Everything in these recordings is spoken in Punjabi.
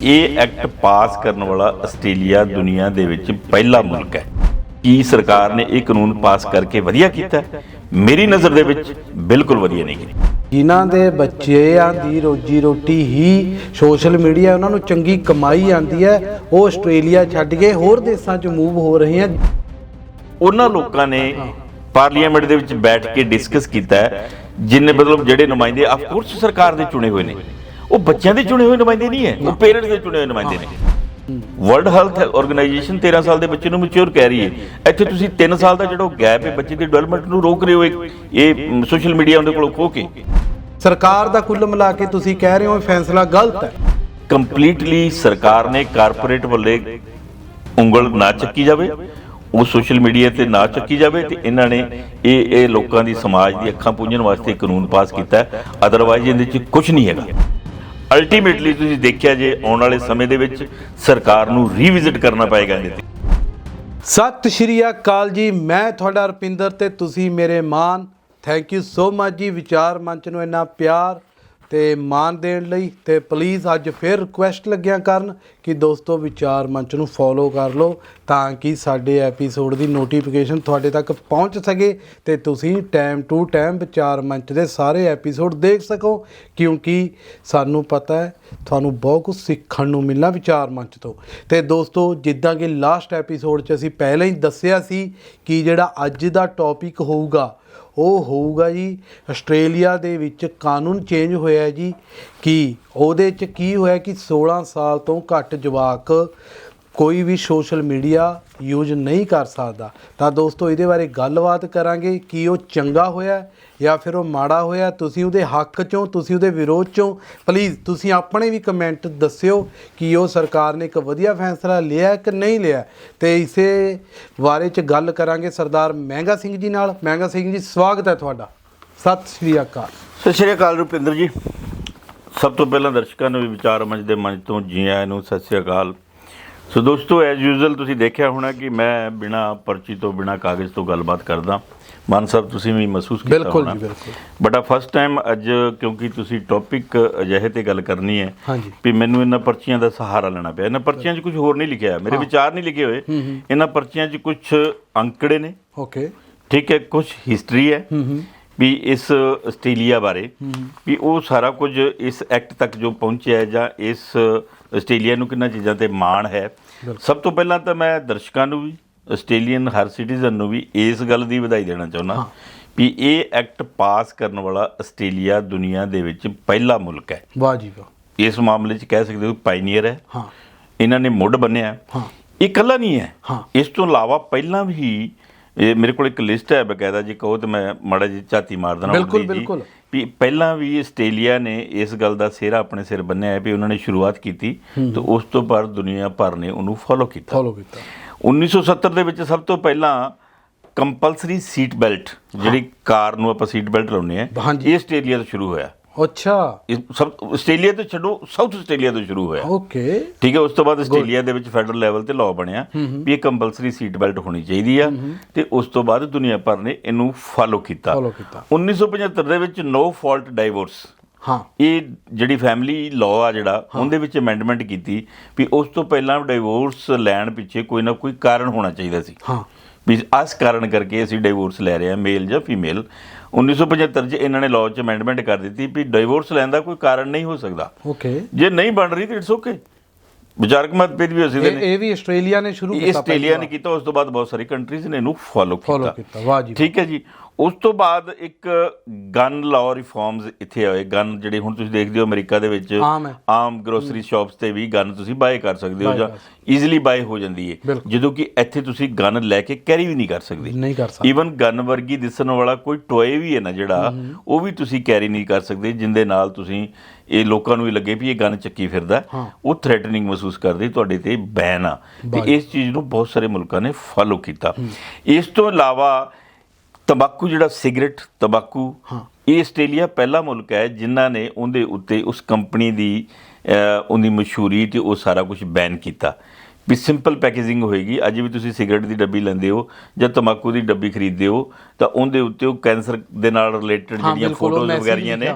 ਇਹ ਐਕਟ ਪਾਸ ਕਰਨ ਵਾਲਾ ਆਸਟ੍ਰੇਲੀਆ ਦੁਨੀਆ ਦੇ ਵਿੱਚ ਪਹਿਲਾ ਮੁਲਕ ਹੈ। ਕੀ ਸਰਕਾਰ ਨੇ ਇਹ ਕਾਨੂੰਨ ਪਾਸ ਕਰਕੇ ਵਧੀਆ ਕੀਤਾ? ਮੇਰੀ ਨਜ਼ਰ ਦੇ ਵਿੱਚ ਬਿਲਕੁਲ ਵਧੀਆ ਨਹੀਂ ਕੀਤਾ ਜਿਨ੍ਹਾਂ ਦੇ ਬੱਚਿਆਂ ਦੀ ਰੋਜੀ ਰੋਟੀ ਹੀ ਸੋਸ਼ਲ ਮੀਡੀਆ ਉਹਨਾਂ ਨੂੰ ਚੰਗੀ ਕਮਾਈ ਆਂਦੀ ਹੈ ਉਹ ਆਸਟ੍ਰੇਲੀਆ ਛੱਡ ਕੇ ਹੋਰ ਦੇਸ਼ਾਂ 'ਚ ਮੂਵ ਹੋ ਰਹੇ ਹਨ ਉਹਨਾਂ ਲੋਕਾਂ ਨੇ ਪਾਰਲੀਮੈਂਟ ਦੇ ਵਿੱਚ ਬੈਠ ਕੇ ਡਿਸਕਸ ਕੀਤਾ ਹੈ ਜਿੰਨੇ ਮਤਲਬ ਜਿਹੜੇ ਨੁਮਾਇੰਦੇ ਆਫ ਕੋਰਸ ਸਰਕਾਰ ਦੇ ਚੁਣੇ ਹੋਏ ਨੇ। ਉਹ ਬੱਚਿਆਂ ਦੇ ਚੁਣੇ ਹੋਏ ਨੁਮਾਇੰਦੇ ਨਹੀਂ ਹੈ ਉਹ ਪੇਰੈਂਟਸ ਦੇ ਚੁਣੇ ਹੋਏ ਨੁਮਾਇੰਦੇ ਨੇ। ਵਰਲਡ ਹੈਲਥ ਆਰਗੇਨਾਈਜੇਸ਼ਨ 13 ਸਾਲ ਦੇ ਬੱਚੇ ਨੂੰ ਮੈਚੁਰ ਕਹਿ ਰਹੀ ਹੈ। ਇੱਥੇ ਤੁਸੀਂ 3 ਸਾਲ ਦਾ ਜਿਹੜਾ ਗੈਪ ਹੈ ਬੱਚੇ ਦੀ ਡਿਵੈਲਪਮੈਂਟ ਨੂੰ ਰੋਕ ਰਹੇ ਹੋ ਇਹ- ਇਹ ਸੋਸ਼ਲ ਮੀਡੀਆ ਉਹਦੇ ਕੋਲੋਂ ਖੋ ਕੇ। ਸਰਕਾਰ ਦਾ ਕੁੱਲ ਮਿਲਾ ਕੇ ਤੁਸੀਂ ਕਹਿ ਰਹੇ ਹੋ ਇਹ ਫੈਸਲਾ ਗਲਤ ਹੈ। ਕੰਪਲੀਟਲੀ ਸਰਕਾਰ ਨੇ ਕਾਰਪੋਰੇਟ ਵੱਲੇ ਉਂਗਲ ਨਾ ਚੱਕੀ ਜਾਵੇ ਉਹ ਸੋਸ਼ਲ ਮੀਡੀਆ ਤੇ ਨਾ ਚੱਕੀ ਜਾਵੇ ਤੇ ਇਹਨਾਂ ਨੇ ਇਹ ਇਹ ਲੋਕਾਂ ਦੀ ਸਮਾਜ ਦੀ ਅੱਖਾਂ ਪੂੰਝਣ ਵਾਸਤੇ ਕਾਨੂੰਨ ਪਾਸ ਕੀਤਾ ਅਦਰਵਾਈਜ਼ ਇਹਦੇ 'ਚ ਕੁਝ ਨਹੀਂ ਹੈਗਾ। ਅਲਟੀਮੇਟਲੀ ਤੁਸੀਂ ਦੇਖਿਆ ਜੇ ਆਉਣ ਵਾਲੇ ਸਮੇਂ ਦੇ ਵਿੱਚ ਸਰਕਾਰ ਨੂੰ ਰੀਵਿਜ਼ਿਟ ਕਰਨਾ ਪਏਗਾ ਇਹਦੇ ਤੇ। ਸਤਿ ਸ਼੍ਰੀ ਅਕਾਲ ਜੀ, ਮੈਂ ਤੁਹਾਡਾ ਰੁਪਿੰਦਰ ਤੇ ਤੁਸੀਂ ਮੇਰੇ ਮਾਨ। Thank you so much ji, ਵਿਚਾਰ ਮੰਚ ਨੂੰ ਇੰਨਾ ਪਿਆਰ। ਤੇ ਮਾਨ ਦੇਣ ਲਈ ਤੇ ਪਲੀਜ਼ ਅੱਜ ਫਿਰ ਰਿਕੁਐਸਟ ਲੱਗਿਆ ਕਰਨ ਕਿ ਦੋਸਤੋ ਵਿਚਾਰ ਮੰਚ ਨੂੰ ਫੋਲੋ ਕਰ ਲਓ ਤਾਂ ਕਿ ਸਾਡੇ ਐਪੀਸੋਡ ਦੀ ਨੋਟੀਫਿਕੇਸ਼ਨ ਤੁਹਾਡੇ ਤੱਕ ਪਹੁੰਚ ਸਕੇ ਤੇ ਤੁਸੀਂ ਟਾਈਮ ਟੂ ਟਾਈਮ ਵਿਚਾਰ ਮੰਚ ਦੇ ਸਾਰੇ ਐਪੀਸੋਡ ਦੇਖ ਸਕੋ, ਕਿਉਂਕਿ ਸਾਨੂੰ ਪਤਾ ਹੈ, ਤੁਹਾਨੂੰ ਬਹੁਤ ਕੁਝ ਸਿੱਖਣ ਨੂੰ ਮਿਲਣਾ ਵਿਚਾਰ ਮੰਚ ਤੋਂ। ਤੇ ਦੋਸਤੋ ਜਿੱਦਾਂ ਕਿ ਲਾਸਟ ਐਪੀਸੋਡ 'ਚ ਅਸੀਂ ਪਹਿਲਾਂ ਹੀ ਦੱਸਿਆ ਸੀ ਕਿ ਜਿਹੜਾ ਅੱਜ ਦਾ ਟੌਪਿਕ ਹੋਊਗਾ ਉਹ ਹੋਊਗਾ ਜੀ, ਆਸਟ੍ਰੇਲੀਆ ਦੇ ਵਿੱਚ ਕਾਨੂੰਨ ਚੇਂਜ ਹੋਇਆ ਜੀ, ਕਿ ਉਹਦੇ 'ਚ ਕੀ ਹੋਇਆ ਕਿ 16 ਸਾਲ ਤੋਂ ਘੱਟ ਜਵਾਕ ਕੋਈ ਵੀ ਸੋਸ਼ਲ ਮੀਡੀਆ ਯੂਜ਼ ਨਹੀਂ ਕਰ ਸਕਦਾ। ਤਾਂ ਦੋਸਤੋ, ਇਹਦੇ ਬਾਰੇ ਗੱਲਬਾਤ ਕਰਾਂਗੇ ਕਿ ਉਹ ਚੰਗਾ ਹੋਇਆ ਜਾਂ ਫਿਰ ਉਹ ਮਾੜਾ ਹੋਇਆ, ਤੁਸੀਂ ਉਹਦੇ ਹੱਕ ਚੋਂ, ਤੁਸੀਂ ਉਹਦੇ ਵਿਰੋਧ ਚੋਂ ਪਲੀਜ਼ ਤੁਸੀਂ ਆਪਣੇ ਵੀ ਕਮੈਂਟ ਦੱਸਿਓ ਕਿ ਉਹ ਸਰਕਾਰ ਨੇ ਇੱਕ ਵਧੀਆ ਫੈਸਲਾ ਲਿਆ ਕਿ ਨਹੀਂ ਲਿਆ। ਤੇ ਇਸੇ ਬਾਰੇ ਚ ਗੱਲ ਕਰਾਂਗੇ ਸਰਦਾਰ ਮਹਿੰਗਾ ਸਿੰਘ ਜੀ ਨਾਲ। ਮਹਿੰਗਾ ਸਿੰਘ ਜੀ, ਸਵਾਗਤ ਹੈ ਤੁਹਾਡਾ। ਸਤਿ ਸ਼੍ਰੀ ਅਕਾਲ। ਸਤਿ ਸ਼੍ਰੀ ਅਕਾਲ ਰੁਪਿੰਦਰ ਜੀ। ਸਭ ਤੋਂ ਪਹਿਲਾਂ ਦਰਸ਼ਕਾਂ ਨੂੰ ਵੀ ਵਿਚਾਰ ਮੰਚ ਦੇ ਮੰਚ ਤੋਂ ਜੀ ਆਇਆਂ ਨੂੰ ਸਤਿ ਸ਼੍ਰੀ ਅਕਾਲ। ਸੋ ਦੋਸਤੋ ਐਜ਼ ਯੂਜ਼ੁਅਲ ਤੁਸੀਂ ਦੇਖਿਆ ਹੋਣਾ ਕਿ ਮੈਂ ਬਿਨਾ ਪਰਚੀ ਤੋਂ ਬਿਨਾ ਕਾਗਜ਼ ਤੋਂ ਗੱਲਬਾਤ ਕਰਦਾ। ਮਾਨ ਸਾਹਿਬ ਤੁਸੀਂ ਵੀ ਮਹਿਸੂਸ ਕੀਤਾ ਬਿਲਕੁਲ ਜੀ, ਬਿਲਕੁਲ। ਬਟ ਆ ਫਸਟ ਟਾਈਮ ਅੱਜ ਕਿਉਂਕਿ ਤੁਸੀਂ ਟੌਪਿਕ ਅਜਿਹੇ ਤੇ ਗੱਲ ਕਰਨੀ ਹੈ। ਵੀ ਮੈਨੂੰ ਇਹਨਾਂ ਪਰਚੀਆਂ ਦਾ ਸਹਾਰਾ ਲੈਣਾ ਪਿਆ। ਇਹਨਾਂ ਪਰਚੀਆਂ 'ਚ ਕੁਝ ਹੋਰ ਨਹੀਂ ਲਿਖਿਆ। ਮੇਰੇ ਵਿਚਾਰ ਨਹੀਂ ਲਿਖੇ ਹੋਏ। ਇਹਨਾਂ ਪਰਚੀਆਂ 'ਚ ਕੁਝ ਅੰਕੜੇ ਨੇ। ਓਕੇ। ਠੀਕ ਹੈ ਕੁਝ ਹਿਸਟਰੀ ਹੈ। ਵੀ ਇਸ ਆਸਟ੍ਰੇਲੀਆ ਬਾਰੇ ਵੀ ਉਹ ਸਾਰਾ ਕੁਝ ਇਸ ਐਕਟ ਤੱਕ ਜੋ ਪਹੁੰਚਿਆ ਹੈ ਜਾਂ ਇਸ ਆਸਟ੍ਰੇਲੀਆ ਨੂੰ ਕਿੰਨਾ ਚੀਜ਼ਾਂ ਤੇ ਮਾਣ ਹੈ। ਸਭ ਤੋਂ ਪਹਿਲਾਂ ਤਾਂ ਮੈਂ ਦਰਸ਼ਕਾਂ ਨੂੰ ਵੀ ਆਸਟ੍ਰੇਲੀਅਨ ਹਰ ਸਿਟੀਜ਼ਨ ਨੂੰ ਵੀ ਇਸ ਗੱਲ ਦੀ ਵਧਾਈ ਦੇਣਾ ਚਾਹੁੰਦਾ ਵੀ ਇਹ ਐਕਟ ਪਾਸ ਕਰਨ ਵਾਲਾ ਆਸਟ੍ਰੇਲੀਆ ਦੁਨੀਆ ਦੇ ਵਿੱਚ ਪਹਿਲਾ ਮੁਲਕ ਹੈ। ਵਾਹ ਜੀ ਵਾਹ। ਇਸ ਮਾਮਲੇ 'ਚ ਕਹਿ ਸਕਦੇ ਹੋ ਪਾਇਨੀਅਰ ਹੈ। ਹਾਂ। ਇਹਨਾਂ ਨੇ ਮੁੱਢ ਬੰਨਿਆ। ਹਾਂ। ਇਹ ਇਕੱਲਾ ਨਹੀਂ ਹੈ। ਇਸ ਤੋਂ ਇਲਾਵਾ ਪਹਿਲਾਂ ਵੀ ਇਹ ਮੇਰੇ ਕੋਲ ਇੱਕ ਲਿਸਟ ਹੈ ਬਕਾਇਦਾ ਜੇ ਕਹੋ ਤੇ ਮੈਂ ਮਾੜਾ ਜੀ ਝਾਤੀ ਮਾਰ ਦੇਣਾ ਬਿਲਕੁਲ। ਬਿਲਕੁਲ। ਵੀ ਪਹਿਲਾਂ ਵੀ ਆਸਟ੍ਰੇਲੀਆ ਨੇ ਇਸ ਗੱਲ ਦਾ ਸਿਹਰਾ ਆਪਣੇ ਸਿਰ ਬੰਨਿਆ ਹੈ ਵੀ ਉਹਨਾਂ ਨੇ ਸ਼ੁਰੂਆਤ ਕੀਤੀ ਤੇ ਉਸ ਤੋਂ ਬਾਅਦ ਦੁਨੀਆ ਭਰ ਨੇ ਉਹਨੂੰ ਫੋਲੋ ਕੀਤਾ। ਫੋਲੋ ਕੀਤਾ। 1970 ਦੇ ਵਿੱਚ ਸਭ ਤੋਂ ਪਹਿਲਾਂ ਕੰਪਲਸਰੀ ਸੀਟ ਬੈਲਟ ਜਿਹੜੀ ਕਾਰ ਨੂੰ ਆਪਾਂ ਸੀਟ ਬੈਲਟ ਲਾਉਂਦੇ ਆ। ਇਹ ਆਸਟ੍ਰੇਲੀਆ ਤੋਂ ਸ਼ੁਰੂ ਹੋਇਆ। ਅੱਛਾ। ਇਹ ਸਭ ਆਸਟ੍ਰੇਲੀਆ ਤੋਂ ਛੱਡੋ ਸਾਊਥ ਆਸਟ੍ਰੇਲੀਆ ਤੋਂ ਸ਼ੁਰੂ ਹੋਇਆ। ਓਕੇ। ਠੀਕ ਹੈ ਉਸ ਤੋਂ ਬਾਅਦ ਆਸਟ੍ਰੇਲੀਆ ਦੇ ਵਿੱਚ ਫੈਡਰਲ ਲੈਵਲ ਤੇ ਲਾਅ ਬਣਿਆ ਵੀ ਇਹ ਕੰਪਲਸਰੀ ਸੀਟ ਬੈਲਟ ਹੋਣੀ ਚਾਹੀਦੀ ਆ ਤੇ ਉਸ ਤੋਂ ਬਾਅਦ ਦੁਨੀਆ ਭਰ ਨੇ ਇਹਨੂੰ ਫਾਲੋ ਕੀਤਾ। Follow ਕੀਤਾ। 1975 ਦੇ ਵਿੱਚ ਨੋ ਫਾਲਟ ਡਾਈਵੋਰਸ ਹਾਂ। ਇਹ ਜਿਹੜੀ ਫੈਮਿਲੀ ਲਾਅ ਆ ਜਿਹੜਾ ਉਹਦੇ ਵਿੱਚ ਅਮੈਂਡਮੈਂਟ ਕੀਤੀ ਵੀ ਉਸ ਤੋਂ ਪਹਿਲਾਂ ਡਾਈਵੋਰਸ ਲੈਣ ਪਿੱਛੇ ਕੋਈ ਨਾ ਕੋਈ ਕਾਰਨ ਹੋਣਾ ਚਾਹੀਦਾ ਸੀ। ਹਾਂ। ਵੀ ਇਸ ਕਾਰਨ ਕਰਕੇ ਅਸੀਂ ਡਾਈਵੋਰਸ ਲੈ ਰਹੇ ਹਾਂ ਮੇਲ ਜਾਂ ਫੀਮੇਲ 1975 ਚ ਇਹਨਾਂ ਨੇ ਲਾਅ ਚ ਅਮੈਂਡਮੈਂਟ ਕਰ ਦਿੱਤੀ ਵੀ ਡਾਈਵੋਰਸ ਲੈਣ ਦਾ ਕੋਈ ਕਾਰਨ ਨਹੀਂ ਹੋ ਸਕਦਾ। ਓਕੇ ਜੇ ਨਹੀਂ ਬਣ ਰਹੀ ਤਾਂ ਇਟਸ ਓਕੇ ਵਿਚਾਰਕ ਮਤਭੇਦ ਵੀ ਹੋ ਸਕਦੇ ਇਹ ਨੇ। ਇਹ ਵੀ ਆਸਟ੍ਰੇਲੀਆ ਨੇ ਸ਼ੁਰੂ ਕੀਤਾ ਆਸਟ੍ਰੇਲੀਆ ਨੇ ਕੀਤਾ ਉਸ ਤੋਂ ਬਾਅਦ ਬਹੁਤ ਸਾਰੀ ਕੰਟਰੀਜ਼ ਨੇ ਇਹਨੂੰ ਫੋਲੋ ਫੋਲੋ ਕੀਤਾ। ਕੀਤਾ। ਵਾਹ ਜੀ ਠੀਕ ਹੈ ਜੀ। ਉਸ ਤੋਂ ਬਾਅਦ ਇੱਕ ਗਨ ਲਾਅ ਰਿਫਾਰਮਸ ਇੱਥੇ ਆਏ। ਗਨ ਜਿਹੜੇ ਹੁਣ ਤੁਸੀਂ ਦੇਖਦੇ ਹੋ ਅਮਰੀਕਾ ਦੇ ਵਿੱਚ ਆਮ ਹੈ। ਗਰੋਸਰੀ ਸ਼ਾਪਸ ਤੇ ਵੀ ਗਨ ਤੁਸੀਂ ਬਾਏ ਕਰ ਸਕਦੇ ਹੋ ਜਾਂ ਈਜ਼ੀਲੀ ਬਾਏ ਹੋ। ਜਾਂਦੀ ਹੈ। ਜਦੋਂ ਕਿ ਇੱਥੇ ਤੁਸੀਂ ਗਨ ਲੈ ਕੇ ਕੈਰੀ ਵੀ ਨਹੀਂ ਕਰ ਸਕਦੇ। ਨਹੀਂ ਕਰ ਸਕਦਾ। ਈਵਨ ਗਨ ਵਰਗੀ ਦਿਸਣ ਵਾਲਾ ਕੋਈ ਟੋਏ ਵੀ ਹੈ ਨਾ ਜਿਹੜਾ ਉਹ ਵੀ ਤੁਸੀਂ ਕੈਰੀ ਨਹੀਂ ਕਰ ਸਕਦੇ ਜਿੰਦੇ ਨਾਲ ਤੁਸੀਂ ਇਹ ਲੋਕਾਂ ਨੂੰ ਵੀ ਲੱਗੇ ਵੀ ਇਹ ਗਨ ਚੱਕੀ ਫਿਰਦਾ ਹਾਂ। ਉਹ ਥ੍ਰੈਟਨਿੰਗ ਮਹਿਸੂਸ ਕਰਦੇ ਤੁਹਾਡੇ ਤੇ ਬੈਨ ਆ। ਤੇ ਇਸ ਚੀਜ਼ ਨੂੰ ਬਹੁਤ ਸਾਰੇ ਮੁਲਕਾਂ ਨੇ ਫਾਲੋ ਕੀਤਾ। ਇਸ ਤੋਂ ਇਲਾਵਾ ਤੰਬਾਕੂ ਜਿਹੜਾ ਸਿਗਰਟ ਤੰਬਾਕੂ ਹਾਂ। ਇਹ ਆਸਟ੍ਰੇਲੀਆ ਪਹਿਲਾ ਮੁਲਕ ਹੈ ਜਿਨ੍ਹਾਂ ਨੇ ਉਹਦੇ ਉੱਤੇ ਉਸ ਕੰਪਨੀ ਦੀ ਉਹਦੀ ਮਸ਼ਹੂਰੀ ਤੇ ਉਹ ਸਾਰਾ ਕੁਝ ਬੈਨ ਕੀਤਾ। ਵੀ ਸਿੰਪਲ ਪੈਕੇਜਿੰਗ ਹੋਏਗੀ। ਅੱਜ ਵੀ ਤੁਸੀਂ ਸਿਗਰਟ ਦੀ ਡੱਬੀ ਲੈਂਦੇ ਹੋ ਜਾਂ ਤਮਾਕੂ ਦੀ ਡੱਬੀ ਖਰੀਦਦੇ ਹੋ ਤਾਂ ਉਹਦੇ ਉੱਤੇ ਉਹ ਕੈਂਸਰ ਦੇ ਨਾਲ ਰਿਲੇਟਡ ਜਿਹੜੀਆਂ ਫੋਟੋਜ਼ ਵਗੈਰੀਆਂ ਨੇ।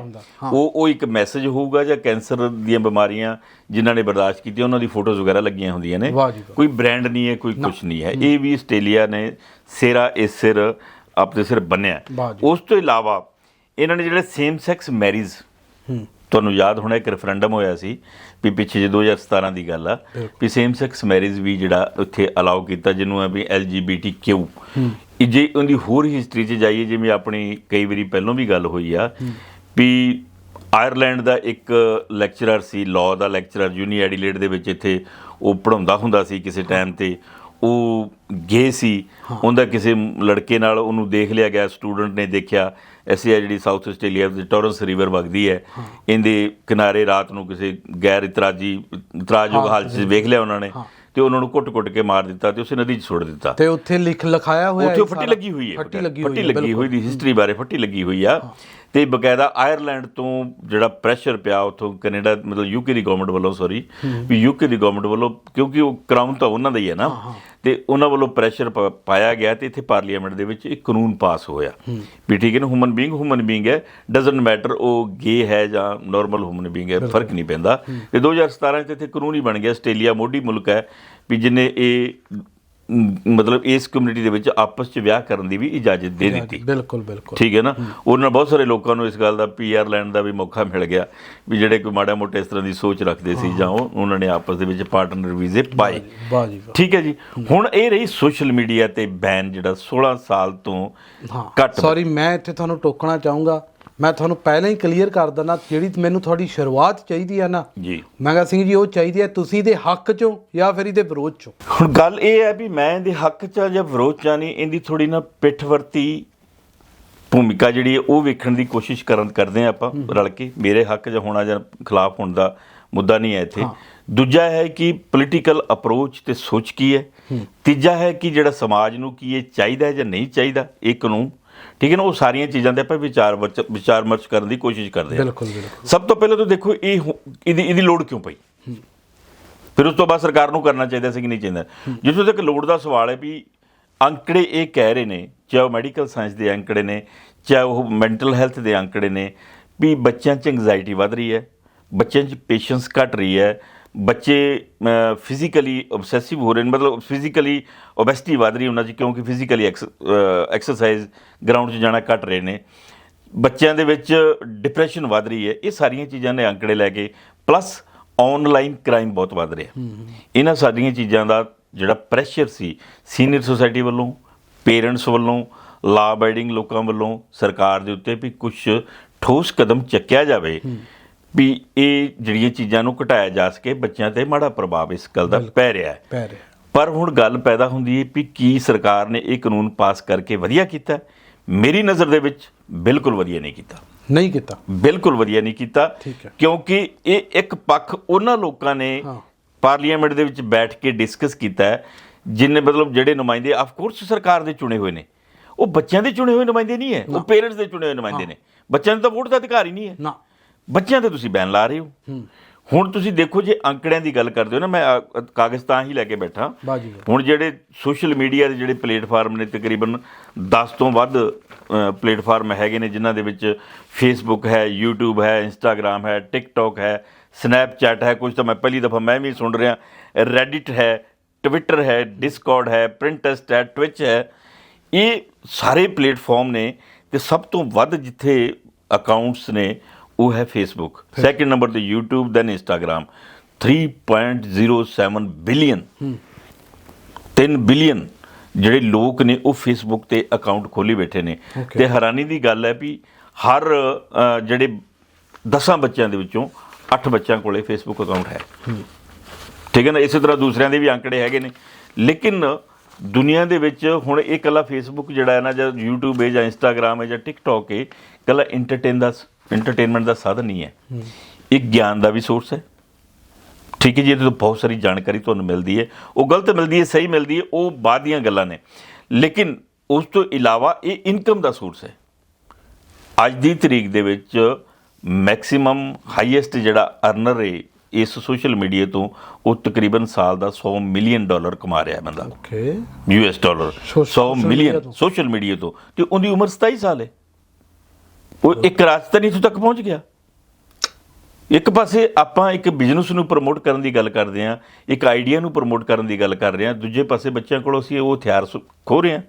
ਉਹ ਉਹ ਇੱਕ ਮੈਸੇਜ ਹੋਊਗਾ ਜਾਂ ਕੈਂਸਰ ਦੀਆਂ ਬਿਮਾਰੀਆਂ ਜਿਨ੍ਹਾਂ ਨੇ ਬਰਦਾਸ਼ਤ ਕੀਤੀਆਂ ਉਹਨਾਂ ਦੀ ਫੋਟੋਜ਼ ਵਗੈਰਾ ਲੱਗੀਆਂ ਹੁੰਦੀਆਂ ਨੇ। ਕੋਈ ਬ੍ਰਾਂਡ ਨਹੀਂ ਹੈ ਕੋਈ ਕੁਝ ਨਹੀਂ ਹੈ। ਇਹ ਵੀ ਆਸਟ੍ਰੇਲੀਆ ਨੇ ਸਿਰਾ ਇਸ ਸਿਰ ਆਪਣੇ ਸਿਰ ਬੰਨਿਆ। ਉਸ ਤੋਂ ਇਲਾਵਾ ਇਹਨਾਂ ਨੇ ਜਿਹੜੇ ਸੇਮ ਸੈਕਸ ਮੈਰਿਜ ਤੁਹਾਨੂੰ ਯਾਦ ਹੋਣਾ ਇੱਕ ਰੈਫਰੈਂਡਮ ਹੋਇਆ ਸੀ ਵੀ ਪਿੱਛੇ ਜੇ 2017 ਦੀ ਗੱਲ ਆ ਵੀ ਸੇਮ ਸੈਕਸ ਮੈਰਿਜ ਵੀ ਜਿਹੜਾ ਉੱਥੇ ਅਲਾਉ ਕੀਤਾ ਜਿਹਨੂੰ ਆ ਵੀ LGBTQ ਜੇ ਉਹਦੀ ਹੋਰ ਹਿਸਟਰੀ 'ਚ ਜਾਈਏ ਜਿਵੇਂ ਆਪਣੀ ਕਈ ਵਾਰੀ ਪਹਿਲਾਂ ਵੀ ਗੱਲ ਹੋਈ ਆ ਵੀ ਆਇਰਲੈਂਡ ਦਾ ਇੱਕ ਲੈਕਚਰਰ ਸੀ ਲਾਅ ਦਾ ਲੈਕਚਰਰ ਯੂਨੀ ਐਡੀਲੇਡ ਦੇ ਵਿੱਚ ਇੱਥੇ ਉਹ ਪੜਾਉਂਦਾ ਹੁੰਦਾ ਸੀ ਕਿਸੇ ਟਾਈਮ ਤੇ। ਉਹ ਗੇ ਸੀ ਉਹਦਾ ਕਿਸੇ ਲੜਕੇ ਨਾਲ ਉਹਨੂੰ ਦੇਖ ਲਿਆ ਗਿਆ ਸਟੂਡੈਂਟ ਨੇ ਦੇਖਿਆ ਐਸੀ ਆ ਜਿਹੜੀ ਸਾਊਥ ਆਸਟ੍ਰੇਲੀਆ ਦੀ ਟੋਰੈਂਸ ਰਿਵਰ ਵਗਦੀ ਹੈ। ਇਹਦੇ ਕਿਨਾਰੇ ਰਾਤ ਨੂੰ ਕਿਸੇ ਗੈਰ ਇਤਰਾਜੀ ਇਤਰਾਜ਼ਯੋਗ ਹਾਲਤ 'ਚ ਵੇਖ ਲਿਆ ਉਹਨਾਂ ਨੇ ਤੇ ਉਹਨਾਂ ਨੂੰ ਕੁੱਟ-ਕੁੱਟ ਕੇ ਮਾਰ ਦਿੱਤਾ ਤੇ ਉਸੇ ਨਦੀ 'ਚ ਸੁੱਟ ਦਿੱਤਾ। ਤੇ ਉੱਥੇ ਲਿਖ ਲਿਖਾਇਆ ਹੋਇਆ ਉੱਥੇ ਫੱਟੀ? ਲੱਗੀ ਹੋਈ ਹੈ ਫੱਟੀ ਲੱਗੀ ਹੋਈ ਦੀ ਹਿਸਟਰੀ ਬਾਰੇ ਫੱਟੀ ਲੱਗੀ ਹੋਈ ਆ। ਤੇ ਬਕਾਇਦਾ ਆਇਰਲੈਂਡ ਤੋਂ ਜਿਹੜਾ ਪ੍ਰੈਸ਼ਰ ਪਿਆ ਉਥੋਂ ਕੈਨੇਡਾ ਮਤਲਬ ਯੂਕੇ ਦੀ ਗਵਰਨਮੈਂਟ ਵੱਲੋਂ ਸੌਰੀ ਵੀ ਯੂਕੇ ਦੀ ਗਵਰਨਮੈਂਟ ਵੱਲੋਂ ਕਿਉਂਕਿ ਉਹ ਕਰਾਊਨ ਤਾਂ ਉਹਨਾਂ ਦਾ ਹੀ ਹੈ ਨਾ। ਤੇ ਉਹਨਾਂ ਵੱਲੋਂ ਪ੍ਰੈਸ਼ਰ ਪਾਇਆ ਗਿਆ ਤੇ ਇੱਥੇ ਪਾਰਲੀਮੈਂਟ ਦੇ ਵਿੱਚ ਇੱਕ ਕਾਨੂੰਨ ਪਾਸ ਹੋਇਆ। ਵੀ ਠੀਕ ਹੈ ਨਾ ਹਿਊਮਨ ਬੀਇੰਗ ਹਿਊਮਨ ਬੀਇੰਗ ਹੈ ਡਸਨਟ ਮੈਟਰ ਉਹ ਗੇ ਹੈ ਜਾਂ ਨਾਰਮਲ ਹਿਊਮਨ ਬੀਇੰਗ ਹੈ ਫ਼ਰਕ ਨਹੀਂ ਪੈਂਦਾ। ਤੇ 2017 ਚ ਇੱਥੇ ਕਾਨੂੰਨ ਹੀ ਬਣ ਗਿਆ ਆਸਟ੍ਰੇਲੀਆ ਮੋਢੀ ਮੁਲਕ ਹੈ ਵੀ ਜਿਹਨੇ ਇਹ ਮਤਲਬ ਇਸ ਕਮਿਊਨਿਟੀ ਦੇ ਵਿੱਚ ਆਪਸ ਚ ਵਿਆਹ ਕਰਨ ਦੀ ਵੀ ਇਜਾਜ਼ਤ ਦੇ ਦਿੱਤੀ। ਬਿਲਕੁਲ ਬਿਲਕੁਲ। ਠੀਕ ਹੈ ਨਾ? ਉਹਨਾਂ ਬਹੁਤ ਸਾਰੇ ਲੋਕਾਂ ਨੂੰ ਇਸ ਗੱਲ ਦਾ ਪੀਆਰ ਲੈਣ ਦਾ ਵੀ ਮੌਕਾ ਮਿਲ ਗਿਆ ਵੀ ਜਿਹੜੇ ਕੋਈ ਮਾੜਾ ਮੋਟਾ ਇਸ ਤਰ੍ਹਾਂ ਦੀ ਸੋਚ ਰੱਖਦੇ ਸੀ ਜਾਂ ਉਹ ਉਹਨਾਂ ਨੇ ਆਪਸ ਦੇ ਵਿੱਚ ਪਾਰਟਨਰ ਵੀਜ਼ੇ ਪਾਏ। ਠੀਕ ਹੈ ਜੀ? ਹੁਣ ਇਹ ਰਹੀ ਸੋਸ਼ਲ ਮੀਡੀਆ ਤੇ ਬੈਨ ਜਿਹੜਾ 16 ਸਾਲ ਤੋਂ ਹਾਂ ਘੱਟ ਸੌਰੀ ਮੈਂ ਇੱਥੇ ਤੁਹਾਨੂੰ ਟੋਕਣਾ ਚਾਹੂੰਗਾ ਮੈਂ ਤੁਹਾਨੂੰ ਪਹਿਲਾਂ ਹੀ ਕਲੀਅਰ ਕਰ ਦਿੰਦਾ ਜਿਹੜੀ ਮੈਨੂੰ ਤੁਹਾਡੀ ਸ਼ੁਰੂਆਤ ਚਾਹੀਦੀ ਆ ਨਾ ਜੀ। ਮੈਂ ਕਿਹਾ ਸਿੰਘ ਜੀ ਉਹ ਚਾਹੀਦੀ ਹੈ ਤੁਸੀਂ ਇਹਦੇ ਹੱਕ ਚੋਂ ਜਾਂ ਫਿਰ ਇਹਦੇ ਵਿਰੋਧ ਚੋਂ? ਹੁਣ ਗੱਲ ਇਹ ਹੈ ਵੀ ਮੈਂ ਇਹਦੇ ਹੱਕ ਚ ਆ ਜਾਂ ਵਿਰੋਧ ਚ ਆ ਨਹੀਂ ਇਹਦੀ ਥੋੜੀ ਨਾ ਪਿੱਠ ਵਰਤੀ ਭੂਮਿਕਾ ਜਿਹੜੀ ਹੈ ਉਹ ਵੇਖਣ ਦੀ ਕੋਸ਼ਿਸ਼ ਕਰਨ ਕਰਦੇ ਆ ਆਪਾਂ ਰਲ ਕੇ ਮੇਰੇ ਹੱਕ 'ਚ ਹੋਣਾ ਜਾਂ ਖਿਲਾਫ ਹੋਣ ਦਾ ਮੁੱਦਾ ਨਹੀਂ ਹੈ ਇੱਥੇ। ਦੂਜਾ ਹੈ ਕਿ ਪੋਲੀਟੀਕਲ ਅਪਰੋਚ ਤੇ ਸੋਚ ਕੀ ਹੈ। ਤੀਜਾ ਹੈ ਕਿ ਜਿਹੜਾ ਸਮਾਜ ਨੂੰ ਕੀ ਇਹ ਚਾਹੀਦਾ ਹੈ ਜਾਂ ਨਹੀਂ ਚਾਹੀਦਾ ਇਹ ਕਾਨੂੰਨ ਠੀਕ ਹੈ ਨਾ ਉਹ ਸਾਰੀਆਂ ਚੀਜ਼ਾਂ ਤੇ ਆਪਾਂ ਵਿਚਾਰ ਵਿਚਾਰ ਮਰਚ ਕਰਨ ਦੀ ਕੋਸ਼ਿਸ਼ ਕਰਦੇ ਹਾਂ ਬਿਲਕੁਲ ਬਿਲਕੁਲ। ਸਭ ਤੋਂ ਪਹਿਲਾਂ ਤਾਂ ਦੇਖੋ ਇਹ ਇਹਦੀ ਇਹਦੀ ਲੋੜ ਕਿਉਂ ਪਈ? ਫਿਰ ਉਸ ਤੋਂ ਬਾਅਦ ਸਰਕਾਰ ਨੂੰ ਕਰਨਾ ਚਾਹੀਦਾ ਸੀ ਕਿ ਨਹੀਂ ਚਾਹੀਦਾ? ਜਿੱਥੋਂ ਤੱਕ ਲੋੜ ਦਾ ਸਵਾਲ ਹੈ ਵੀ ਅੰਕੜੇ ਇਹ ਕਹਿ ਰਹੇ ਨੇ ਚਾਹੇ ਉਹ ਮੈਡੀਕਲ ਸਾਇੰਸ ਦੇ ਅੰਕੜੇ ਨੇ ਚਾਹੇ ਉਹ ਮੈਂਟਲ ਹੈਲਥ ਦੇ ਅੰਕੜੇ ਨੇ ਵੀ ਬੱਚਿਆਂ 'ਚ ਐਂਗਜ਼ਾਇਟੀ ਵੱਧ ਰਹੀ ਹੈ ਬੱਚਿਆਂ 'ਚ ਪੇਸ਼ੈਂਸ ਘਟ ਰਹੀ ਹੈ ਬੱਚੇ ਫਿਜ਼ੀਕਲੀ ਆਬਸੈਸਿਵ ਹੋ ਰਹੇ ਨੇ ਮਤਲਬ ਫਿਜ਼ੀਕਲੀ ਓਬੈਸਿਟੀ ਵੱਧ ਰਹੀ ਉਹਨਾਂ 'ਚ ਕਿਉਂਕਿ ਫਿਜ਼ੀਕਲੀ ਐਕਸਰਸਾਈਜ਼ ਗਰਾਊਂਡ 'ਚ ਜਾਣਾ ਘਟ ਰਹੇ ਨੇ। ਬੱਚਿਆਂ ਦੇ ਵਿੱਚ ਡਿਪਰੈਸ਼ਨ ਵੱਧ ਰਹੀ ਹੈ। ਇਹ ਸਾਰੀਆਂ ਚੀਜ਼ਾਂ ਨੇ ਅੰਕੜੇ ਲੈ ਕੇ ਪਲੱਸ ਆਨਲਾਈਨ ਕ੍ਰਾਈਮ ਬਹੁਤ ਵੱਧ ਰਿਹਾ। ਇਹਨਾਂ ਸਾਰੀਆਂ ਚੀਜ਼ਾਂ ਦਾ ਜਿਹੜਾ ਪ੍ਰੈਸ਼ਰ ਸੀ ਸੀਨੀਅਰ ਸੁਸਾਇਟੀ ਵੱਲੋਂ ਪੇਰੈਂਟਸ ਵੱਲੋਂ ਲਾ ਅਬਾਈਡਿੰਗ ਲੋਕਾਂ ਵੱਲੋਂ ਸਰਕਾਰ ਦੇ ਉੱਤੇ ਵੀ ਕੁਝ ਠੋਸ ਕਦਮ ਚੱਕਿਆ ਜਾਵੇ। ਵੀ ਇਹ ਜਿਹੜੀਆਂ ਚੀਜ਼ਾਂ ਨੂੰ ਘਟਾਇਆ ਜਾ ਸਕੇ ਬੱਚਿਆਂ ਤੇ ਮਾੜਾ ਪ੍ਰਭਾਵ ਇਸ ਗੱਲ ਦਾ ਪੈ ਰਿਹਾ ਹੈ। ਪੈ ਰਿਹਾ। ਪਰ ਹੁਣ ਗੱਲ ਪੈਦਾ ਹੁੰਦੀ ਹੈ ਵੀ ਕੀ ਸਰਕਾਰ ਨੇ ਇਹ ਕਾਨੂੰਨ ਪਾਸ ਕਰਕੇ ਵਧੀਆ ਕੀਤਾ? ਮੇਰੀ ਨਜ਼ਰ ਦੇ ਵਿੱਚ ਬਿਲਕੁਲ ਵਧੀਆ ਨਹੀਂ ਕੀਤਾ। ਨਹੀਂ ਕੀਤਾ। ਬਿਲਕੁਲ ਵਧੀਆ ਨਹੀਂ ਕੀਤਾ। ਕਿਉਂਕਿ ਇਹ ਇੱਕ ਪੱਖ ਉਹਨਾਂ ਲੋਕਾਂ ਨੇ। ਪਾਰਲੀਮੈਂਟ ਦੇ ਵਿੱਚ ਬੈਠ ਕੇ ਡਿਸਕਸ ਕੀਤਾ ਹੈ ਜਿਨਨੇ ਮਤਲਬ ਜਿਹੜੇ ਨੁਮਾਇੰਦੇ ਆਫ ਕੋਰਸ ਸਰਕਾਰ ਦੇ ਚੁਣੇ ਹੋਏ ਨੇ। ਉਹ ਬੱਚਿਆਂ ਦੇ ਚੁਣੇ ਹੋਏ ਨੁਮਾਇੰਦੇ ਨਹੀਂ ਹੈ ਉਹ ਪੇਰੈਂਟਸ ਦੇ ਚੁਣੇ ਹੋਏ ਨੁਮਾਇੰਦੇ ਨੇ। ਬੱਚਿਆਂ ਨੂੰ ਤਾਂ ਵੋਟ ਦਾ ਅਧਿਕਾਰ ਹੀ ਨਹੀਂ ਹੈ। ਨਾ। ਬੱਚਿਆਂ ਤੇ ਤੁਸੀਂ ਬੈਨ ਲਾ ਰਹੇ ਹੋ। ਹੁਣ ਤੁਸੀਂ ਦੇਖੋ ਜੇ ਅੰਕੜਿਆਂ ਦੀ ਗੱਲ ਕਰਦੇ ਹੋ ਨਾ ਮੈਂ ਕਾਗਜ਼ ਤਾਂ ਹੀ ਲੈ ਕੇ ਬੈਠਾ। ਹੁਣ ਜਿਹੜੇ ਸੋਸ਼ਲ ਮੀਡੀਆ ਦੇ ਜਿਹੜੇ ਪਲੇਟਫਾਰਮ ਨੇ ਤਕਰੀਬਨ 10 ਤੋਂ ਵੱਧ ਪਲੇਟਫਾਰਮ ਹੈਗੇ ਨੇ ਜਿਨ੍ਹਾਂ ਦੇ ਵਿੱਚ ਫੇਸਬੁੱਕ ਹੈ YouTube ਹੈ Instagram ਹੈ TikTok ਹੈ Snapchat ਹੈ ਕੁਝ ਤਾਂ ਮੈਂ ਪਹਿਲੀ ਦਫਾ ਮੈਂ ਵੀ ਸੁਣ ਰਿਹਾ। Reddit ਹੈ Twitter ਹੈ Discord ਹੈ Pinterest ਹੈ Twitch ਹੈ। ਇਹ ਸਾਰੇ ਪਲੇਟਫਾਰਮ ਨੇ ਤੇ ਸਭ ਤੋਂ ਵੱਧ ਜਿੱਥੇ ਅਕਾਊਂਟਸ ਨੇ ਉਹ ਹੈ ਫੇਸਬੁੱਕ ਸੈਕਿੰਡ ਨੰਬਰ ਤੇ YouTube then Instagram 3.07 billion 3 billion ਜਿਹੜੇ ਲੋਕ ਨੇ ਉਹ ਫੇਸਬੁੱਕ ਤੇ ਅਕਾਊਂਟ ਖੋਲੀ ਬੈਠੇ ਨੇ. ਤੇ ਹੈਰਾਨੀ ਦੀ ਗੱਲ ਹੈ ਵੀ ਹਰ ਜਿਹੜੇ 10 ਬੱਚਿਆਂ ਦੇ ਵਿੱਚੋਂ 8 ਬੱਚਿਆਂ ਕੋਲੇ ਫੇਸਬੁੱਕ ਅਕਾਊਂਟ ਹੈ। ਠੀਕ ਹੈ ਨਾ? ਇਸੇ ਤਰ੍ਹਾਂ ਦੂਸਰਿਆਂ ਦੇ ਵੀ ਅੰਕੜੇ ਹੈਗੇ ਨੇ। ਲੇਕਿਨ ਦੁਨੀਆ ਦੇ ਵਿੱਚ ਹੁਣ ਇਹ ਕੱਲਾ ਫੇਸਬੁੱਕ ਜਿਹੜਾ ਹੈ ਨਾ ਜਾਂ YouTube ਹੈ ਜਾਂ Instagram ਹੈ ਜਾਂ TikTok ਹੈ ਕੱਲਾ ਐਂਟਰਟੇਨ ਦਾ ਐਂਟਰਟੇਨਮੈਂਟ ਦਾ ਸਾਧਨ ਨਹੀਂ ਹੈ। ਇਹ ਗਿਆਨ ਦਾ ਵੀ ਸੋਰਸ ਹੈ। ਠੀਕ ਹੈ ਜੀ ਇਹਦੇ ਤੋਂ ਬਹੁਤ ਸਾਰੀ ਜਾਣਕਾਰੀ ਤੁਹਾਨੂੰ ਮਿਲਦੀ ਹੈ। ਉਹ ਗਲਤ ਮਿਲਦੀ ਹੈ ਸਹੀ ਮਿਲਦੀ ਹੈ ਉਹ ਬਾਅਦ ਦੀਆਂ ਗੱਲਾਂ ਨੇ। ਲੇਕਿਨ ਉਸ ਤੋਂ ਇਲਾਵਾ ਇਹ ਇਨਕਮ ਦਾ ਸੋਰਸ ਹੈ। ਅੱਜ ਦੀ ਤਰੀਕ ਦੇ ਵਿੱਚ ਮੈਕਸਿਮਮ ਹਾਈਐਸਟ ਜਿਹੜਾ ਅਰਨਰ ਹੈ ਇਸ ਸੋਸ਼ਲ ਮੀਡੀਆ ਤੋਂ ਉਹ ਤਕਰੀਬਨ ਸਾਲ ਦਾ 100 ਮਿਲੀਅਨ ਡਾਲਰ ਕਮਾ ਰਿਹਾ ਹੈ ਬੰਦਾ। Okay U S dollar so- 100 social million. Social media ਤੋਂ। ਤੇ ਉਹਦੀ ਉਮਰ 27 ਸਾਲ ਹੈ। ਉਹ ਇੱਕ ਰਾਜਧਾਨੀ ਇੱਥੋਂ ਤੱਕ ਪਹੁੰਚ ਗਿਆ। ਇੱਕ ਪਾਸੇ ਆਪਾਂ ਇੱਕ ਬਿਜ਼ਨਸ ਨੂੰ ਪ੍ਰਮੋਟ ਕਰਨ ਦੀ ਗੱਲ ਕਰਦੇ ਹਾਂ ਇੱਕ ਆਈਡੀਆ ਨੂੰ ਪ੍ਰਮੋਟ ਕਰਨ ਦੀ ਗੱਲ ਕਰ ਰਹੇ ਹਾਂ ਦੂਜੇ ਪਾਸੇ ਬੱਚਿਆਂ ਕੋਲ ਅਸੀਂ ਉਹ ਹਥਿਆਰ ਖੋਹ ਰਹੇ ਹਾਂ।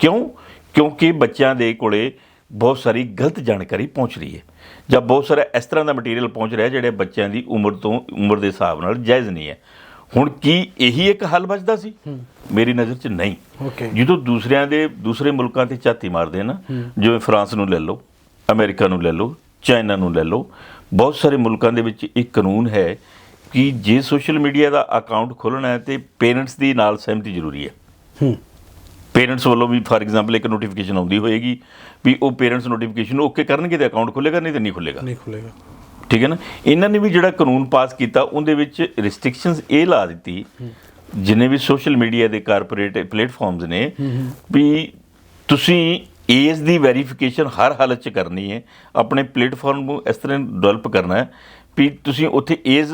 ਕਿਉਂ? ਕਿਉਂਕਿ ਬੱਚਿਆਂ ਦੇ ਕੋਲੇ ਬਹੁਤ ਸਾਰੀ ਗਲਤ ਜਾਣਕਾਰੀ ਪਹੁੰਚ ਰਹੀ ਹੈ। ਜਾਂ ਬਹੁਤ ਸਾਰਾ ਇਸ ਤਰ੍ਹਾਂ ਦਾ ਮਟੀਰੀਅਲ ਪਹੁੰਚ ਰਿਹਾ ਜਿਹੜੇ ਬੱਚਿਆਂ ਦੀ ਉਮਰ ਤੋਂ ਉਮਰ ਦੇ ਹਿਸਾਬ ਨਾਲ ਜਾਇਜ਼ ਨਹੀਂ ਹੈ। ਹੁਣ ਕੀ ਇਹੀ ਇੱਕ ਹੱਲ ਬਚਦਾ ਸੀ? ਮੇਰੀ ਨਜ਼ਰ 'ਚ ਨਹੀਂ। ਜਦੋਂ ਦੂਸਰਿਆਂ ਦੇ ਦੂਸਰੇ ਮੁਲਕਾਂ ਤੇ ਝਾਤੀ ਮਾਰਦੇ ਆ ਨਾ ਜਿਵੇਂ ਫਰਾਂਸ ਨੂੰ ਲੈ ਲਓ ਅਮਰੀਕਾ ਨੂੰ ਲੈ ਲਓ ਚਾਈਨਾ ਨੂੰ ਲੈ ਲਓ ਬਹੁਤ ਸਾਰੇ ਮੁਲਕਾਂ ਦੇ ਵਿੱਚ ਇੱਕ ਕਾਨੂੰਨ ਹੈ ਕਿ ਜੇ ਸੋਸ਼ਲ ਮੀਡੀਆ ਦਾ ਅਕਾਊਂਟ ਖੋਲ੍ਹਣਾ ਹੈ ਤੇ ਪੇਰੈਂਟਸ ਦੀ ਨਾਲ ਸਹਿਮਤੀ ਜ਼ਰੂਰੀ ਹੈ। ਹੂੰ। ਪੇਰੈਂਟਸ ਵੱਲੋਂ ਵੀ ਫਾਰ ਐਗਜ਼ਾਮਪਲ ਇੱਕ ਨੋਟੀਫਿਕੇਸ਼ਨ ਆਉਂਦੀ ਹੋਏਗੀ ਵੀ ਉਹ ਪੇਰੈਂਟਸ ਨੋਟੀਫਿਕੇਸ਼ਨ ਓਕੇ ਕਰਨਗੇ ਤੇ ਅਕਾਊਂਟ ਖੁੱਲੇਗਾ ਨਹੀਂ ਤੇ ਨਹੀਂ ਖੁੱਲੇਗਾ ਨਹੀਂ ਖੁੱਲੇਗਾ ਠੀਕ ਹੈ ਨਾ? ਇਹਨਾਂ ਨੇ ਵੀ ਜਿਹੜਾ ਕਾਨੂੰਨ ਪਾਸ ਕੀਤਾ ਉਹਦੇ ਵਿੱਚ ਰਿਸਟ੍ਰਿਕਸ਼ਨਸ ਇਹ ਲਾ ਦਿੱਤੀ ਜਿਨੇ ਵੀ ਸੋਸ਼ਲ ਮੀਡੀਆ ਦੇ ਕਾਰਪੋਰੇਟ ਪਲੇਟਫਾਰਮਸ ਨੇ ਵੀ ਤੁਸੀਂ ਏਜ ਦੀ ਵੈਰੀਫਿਕੇਸ਼ਨ ਹਰ ਹਾਲਤ 'ਚ ਕਰਨੀ ਹੈ। ਆਪਣੇ ਪਲੇਟਫਾਰਮ ਨੂੰ ਇਸ ਤਰ੍ਹਾਂ ਡਿਵੈਲਪ ਕਰਨਾ ਹੈ ਵੀ ਤੁਸੀਂ ਉੱਥੇ ਏਜ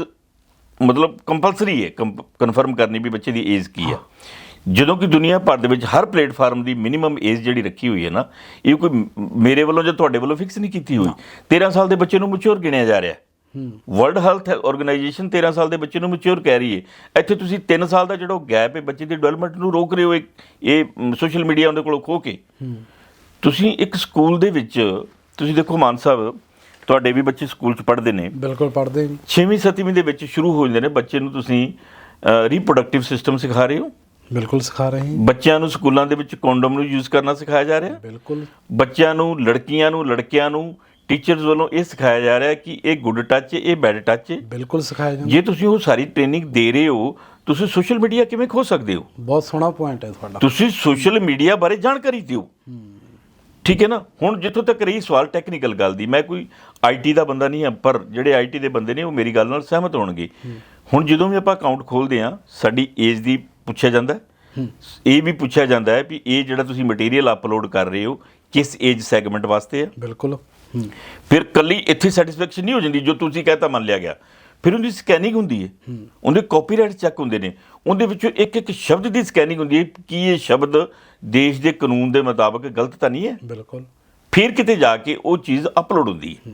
ਮਤਲਬ ਕੰਪਲਸਰੀ ਹੈ। ਕਨਫਰਮ ਕਰਨੀ ਵੀ ਬੱਚੇ ਦੀ ਏਜ ਕੀ ਹੈ। ਜਦੋਂ ਕਿ ਦੁਨੀਆ ਭਰ ਦੇ ਵਿੱਚ ਹਰ ਪਲੇਟਫਾਰਮ ਦੀ ਮਿਨੀਮਮ ਏਜ ਜਿਹੜੀ ਰੱਖੀ ਹੋਈ ਹੈ ਨਾ, ਇਹ ਕੋਈ ਮੇਰੇ ਵੱਲੋਂ ਜਾਂ ਤੁਹਾਡੇ ਵੱਲੋਂ ਫਿਕਸ ਨਹੀਂ ਕੀਤੀ ਹੋਈ। 13 ਸਾਲ ਦੇ ਬੱਚੇ ਨੂੰ ਮੈਚੁਰ ਗਿਣਿਆ ਜਾ ਰਿਹਾ ਵਰਲਡ ਹੈਲਥ ਆਰਗੇਨਾਈਜੇਸ਼ਨ 13 ਸਾਲ ਦੇ ਬੱਚੇ ਨੂੰ ਮੈਚੁਰ ਕਹਿ ਰਹੀ ਹੈ। ਇੱਥੇ ਤੁਸੀਂ 3 ਸਾਲ ਦਾ ਜਿਹੜਾ ਗੈਪ ਹੈ, ਬੱਚੇ ਦੀ ਡਿਵੈਲਪਮੈਂਟ ਨੂੰ ਰੋਕ ਰਹੇ ਹੋ, ਇਹ- ਇਹ ਸੋਸ਼ਲ ਮੀਡੀਆ ਉਹਦੇ ਕੋਲੋਂ ਖੋ ਕੇ। ਤੁਸੀਂ ਇੱਕ ਸਕੂਲ ਦੇ ਵਿੱਚ ਤੁਸੀਂ ਦੇਖੋ ਮਾਨ ਸਾਹਿਬ ਤੁਹਾਡੇ ਵੀ ਬੱਚੇ ਸਕੂਲ 'ਚ ਪੜ੍ਹਦੇ ਨੇ। ਬਿਲਕੁਲ ਪੜਦੇ ਜੀ 6ਵੀਂ 7ਵੀਂ ਦੇ ਵਿੱਚ ਸ਼ੁਰੂ ਹੋ ਜਾਂਦੇ ਨੇ ਬੱਚੇ ਨੂੰ ਤੁਸੀਂ ਰੀਪਰੋਡਕਟਿਵ ਸਿਸਟਮ ਸਿਖਾ ਰਹੇ ਹੋ? ਬਿਲਕੁਲ ਸਿਖਾ ਰਹੇ ਹਾਂ ਬੱਚਿਆਂ ਨੂੰ ਸਕੂਲਾਂ ਦੇ ਵਿੱਚ ਕੰਡੋਮ ਨੂੰ ਯੂਜ਼ ਕਰਨਾ ਸਿਖਾਇਆ ਜਾ ਰਿਹਾ? ਬਿਲਕੁਲ। ਬੱਚਿਆਂ ਨੂੰ ਲੜਕੀਆਂ ਨੂੰ ਲੜਕਿਆਂ ਨੂੰ ਟੀਚਰਸ ਵੱਲੋਂ ਇਹ ਸਿਖਾਇਆ ਜਾ ਰਿਹਾ ਕਿ ਇਹ ਗੁੱਡ ਟੱਚ ਹੈ ਇਹ ਬੈਡ ਟੱਚ ਹੈ ਬਿਲਕੁਲ ਸਿਖਾਇਆ ਜਾਂਦਾ। ਜੇ ਤੁਸੀਂ ਉਹ ਸਾਰੀ ਟ੍ਰੇਨਿੰਗ ਦੇ ਰਹੇ ਹੋ ਤੁਸੀਂ ਸੋਸ਼ਲ ਮੀਡੀਆ ਕਿਵੇਂ ਖੋ ਸਕਦੇ ਹੋ? ਬਹੁਤ ਸੋਹਣਾ ਪੁਆਇੰਟ ਹੈ ਤੁਹਾਡਾ। ਤੁਸੀਂ ਸੋਸ਼ਲ ਮੀਡੀਆ ਬਾਰੇ ਜਾਣਕਾਰੀ ਦਿਓ। ਠੀਕ ਹੈ ਨਾ? ਹੁਣ ਜਿੱਥੋਂ ਤੱਕ ਰਹੀ ਸਵਾਲ ਟੈਕਨੀਕਲ ਗੱਲ ਦੀ ਮੈਂ ਕੋਈ ਆਈਟੀ ਦਾ ਬੰਦਾ ਨਹੀਂ ਹਾਂ ਪਰ ਜਿਹੜੇ ਆਈਟੀ ਦੇ ਬੰਦੇ ਨੇ ਉਹ ਮੇਰੀ ਗੱਲ ਨਾਲ ਸਹਿਮਤ ਹੋਣਗੇ। ਹੁਣ ਜਦੋਂ ਵੀ ਆਪਾਂ ਅਕਾਊਂਟ ਖੋਲਦੇ ਆ ਸਾਡੀ ਏਜ ਦੀ ਪੁੱਛਿਆ ਜਾਂਦਾ। ਇਹ ਵੀ ਪੁੱਛਿਆ ਜਾਂਦਾ ਹੈ ਵੀ ਇਹ ਜਿਹੜਾ ਤੁਸੀਂ ਮਟੀਰੀਅਲ ਅਪਲੋਡ ਕਰ ਰਹੇ ਹੋ ਕਿਸ ਏਜ ਸੈਗਮੈਂਟ ਵਾਸਤੇ ਹੈ? ਬਿਲਕੁਲ। ਫਿਰ ਕੱਲੀ ਇੱਥੇ ਸੈਟੀਸਫੈਕਸ਼ਨ ਨਹੀਂ ਹੋ ਜਾਂਦੀ ਜੋ ਤੁਸੀਂ ਕਹਤਾ ਮੰਨ ਲਿਆ ਗਿਆ। ਫਿਰ ਉਹਦੀ ਸਕੈਨਿੰਗ ਹੁੰਦੀ ਹੈ। ਉਹਦੇ ਕਾਪੀਰਾਈਟ ਚੈੱਕ ਹੁੰਦੇ ਨੇ। ਉਹਦੇ ਵਿੱਚੋਂ ਇੱਕ ਇੱਕ ਸ਼ਬਦ ਦੀ ਸਕੈਨਿੰਗ ਹੁੰਦੀ ਹੈ ਕਿ ਇਹ ਸ਼ਬਦ ਦੇਸ਼ ਦੇ ਕਾਨੂੰਨ ਦੇ ਮੁਤਾਬਕ ਗਲਤ ਤਾਂ ਨਹੀਂ ਹੈ। ਬਿਲਕੁਲ। ਫਿਰ ਕਿਤੇ ਜਾ ਕੇ ਉਹ ਚੀਜ਼ ਅਪਲੋਡ ਹੁੰਦੀ ਹੈ।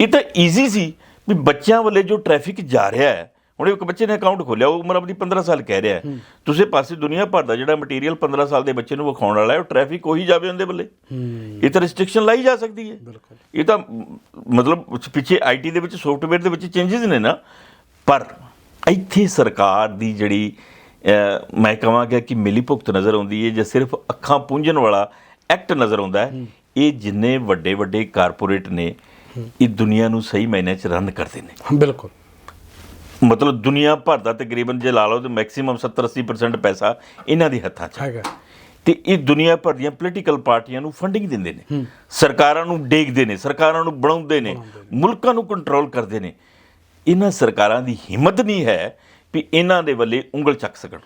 ਇਹ ਤਾਂ ਈਜ਼ੀ ਸੀ ਵੀ ਬੱਚਿਆਂ ਵੱਲੇ ਜੋ ਟ੍ਰੈਫਿਕ ਜਾ ਰਿਹਾ ਹੈ ਹੁਣ ਇੱਕ ਬੱਚੇ ਨੇ ਅਕਾਊਂਟ ਖੋਲਿਆ ਉਹ ਉਮਰ ਆਪਣੀ 15 ਸਾਲ ਕਹਿ ਰਿਹਾ ਤੁਸੀਂ ਪਾਸੇ ਦੁਨੀਆ ਭਰ ਦਾ ਜਿਹੜਾ ਮਟੀਰੀਅਲ 15 ਸਾਲ ਦੇ ਬੱਚੇ ਨੂੰ ਵਿਖਾਉਣ ਵਾਲਾ ਹੈ ਉਹ ਟ੍ਰੈਫਿਕ ਉਹੀ ਜਾਵੇ ਉਹਦੇ ਹੂੰ। ਇਹ ਤਾਂ ਰਿਸਟ੍ਰਿਕਸ਼ਨ ਲਾਈ ਜਾ ਸਕਦੀ ਹੈ। ਬਿਲਕੁਲ। ਇਹ ਤਾਂ ਮਤਲਬ ਪਿੱਛੇ ਆਈਟੀ ਦੇ ਵਿੱਚ ਸੌਫਟਵੇਅਰ ਦੇ ਵਿੱਚ ਚੇਂਜਸ ਨੇ ਨਾ। ਪਰ ਇੱਥੇ ਸਰਕਾਰ ਦੀ ਜਿਹੜੀ ਮੈਂ ਕਹਾਂਗਾ ਕਿ ਮਿਲੀ ਭੁਗਤ ਨਜ਼ਰ ਆਉਂਦੀ ਹੈ ਜਾਂ ਸਿਰਫ ਅੱਖਾਂ ਪੂੰਝਣ ਵਾਲਾ ਐਕਟ ਨਜ਼ਰ ਆਉਂਦਾ ਹੈ ਇਹ ਜਿੰਨੇ ਵੱਡੇ ਵੱਡੇ ਕਾਰਪੋਰੇਟ ਨੇ ਇਹ ਦੁਨੀਆ ਨੂੰ ਸਹੀ ਮਾਇਨੇ 'ਚ ਰਨ ਕਰਦੇ ਨੇ। ਬਿਲਕੁਲ। ਮਤਲਬ ਦੁਨੀਆ ਭਰ ਦਾ ਤਕਰੀਬਨ ਜੇ ਲਾ ਲਓ ਤੇ ਮੈਕਸਿਮਮ 70-80% ਪੈਸਾ ਇਹਨਾਂ ਦੇ ਹੱਥਾਂ 'ਚ। ਹੈਗਾ। ਤੇ ਇਹ ਦੁਨੀਆ ਭਰ ਦੀਆਂ ਪੋਲੀਟੀਕਲ ਪਾਰਟੀਆਂ ਨੂੰ ਫੰਡਿੰਗ ਦਿੰਦੇ ਨੇ। ਸਰਕਾਰਾਂ ਨੂੰ ਡੇਗਦੇ ਨੇ ਸਰਕਾਰਾਂ ਨੂੰ ਬਣਾਉਂਦੇ ਨੇ ਮੁਲਕਾਂ ਨੂੰ ਕੰਟਰੋਲ ਕਰਦੇ ਨੇ। ਇਹਨਾਂ ਸਰਕਾਰਾਂ ਦੀ ਹਿੰਮਤ ਨਹੀਂ ਹੈ ਵੀ ਇਹਨਾਂ ਦੇ ਵੱਲੇ ਉਂਗਲ ਚੱਕ ਸਕਣ।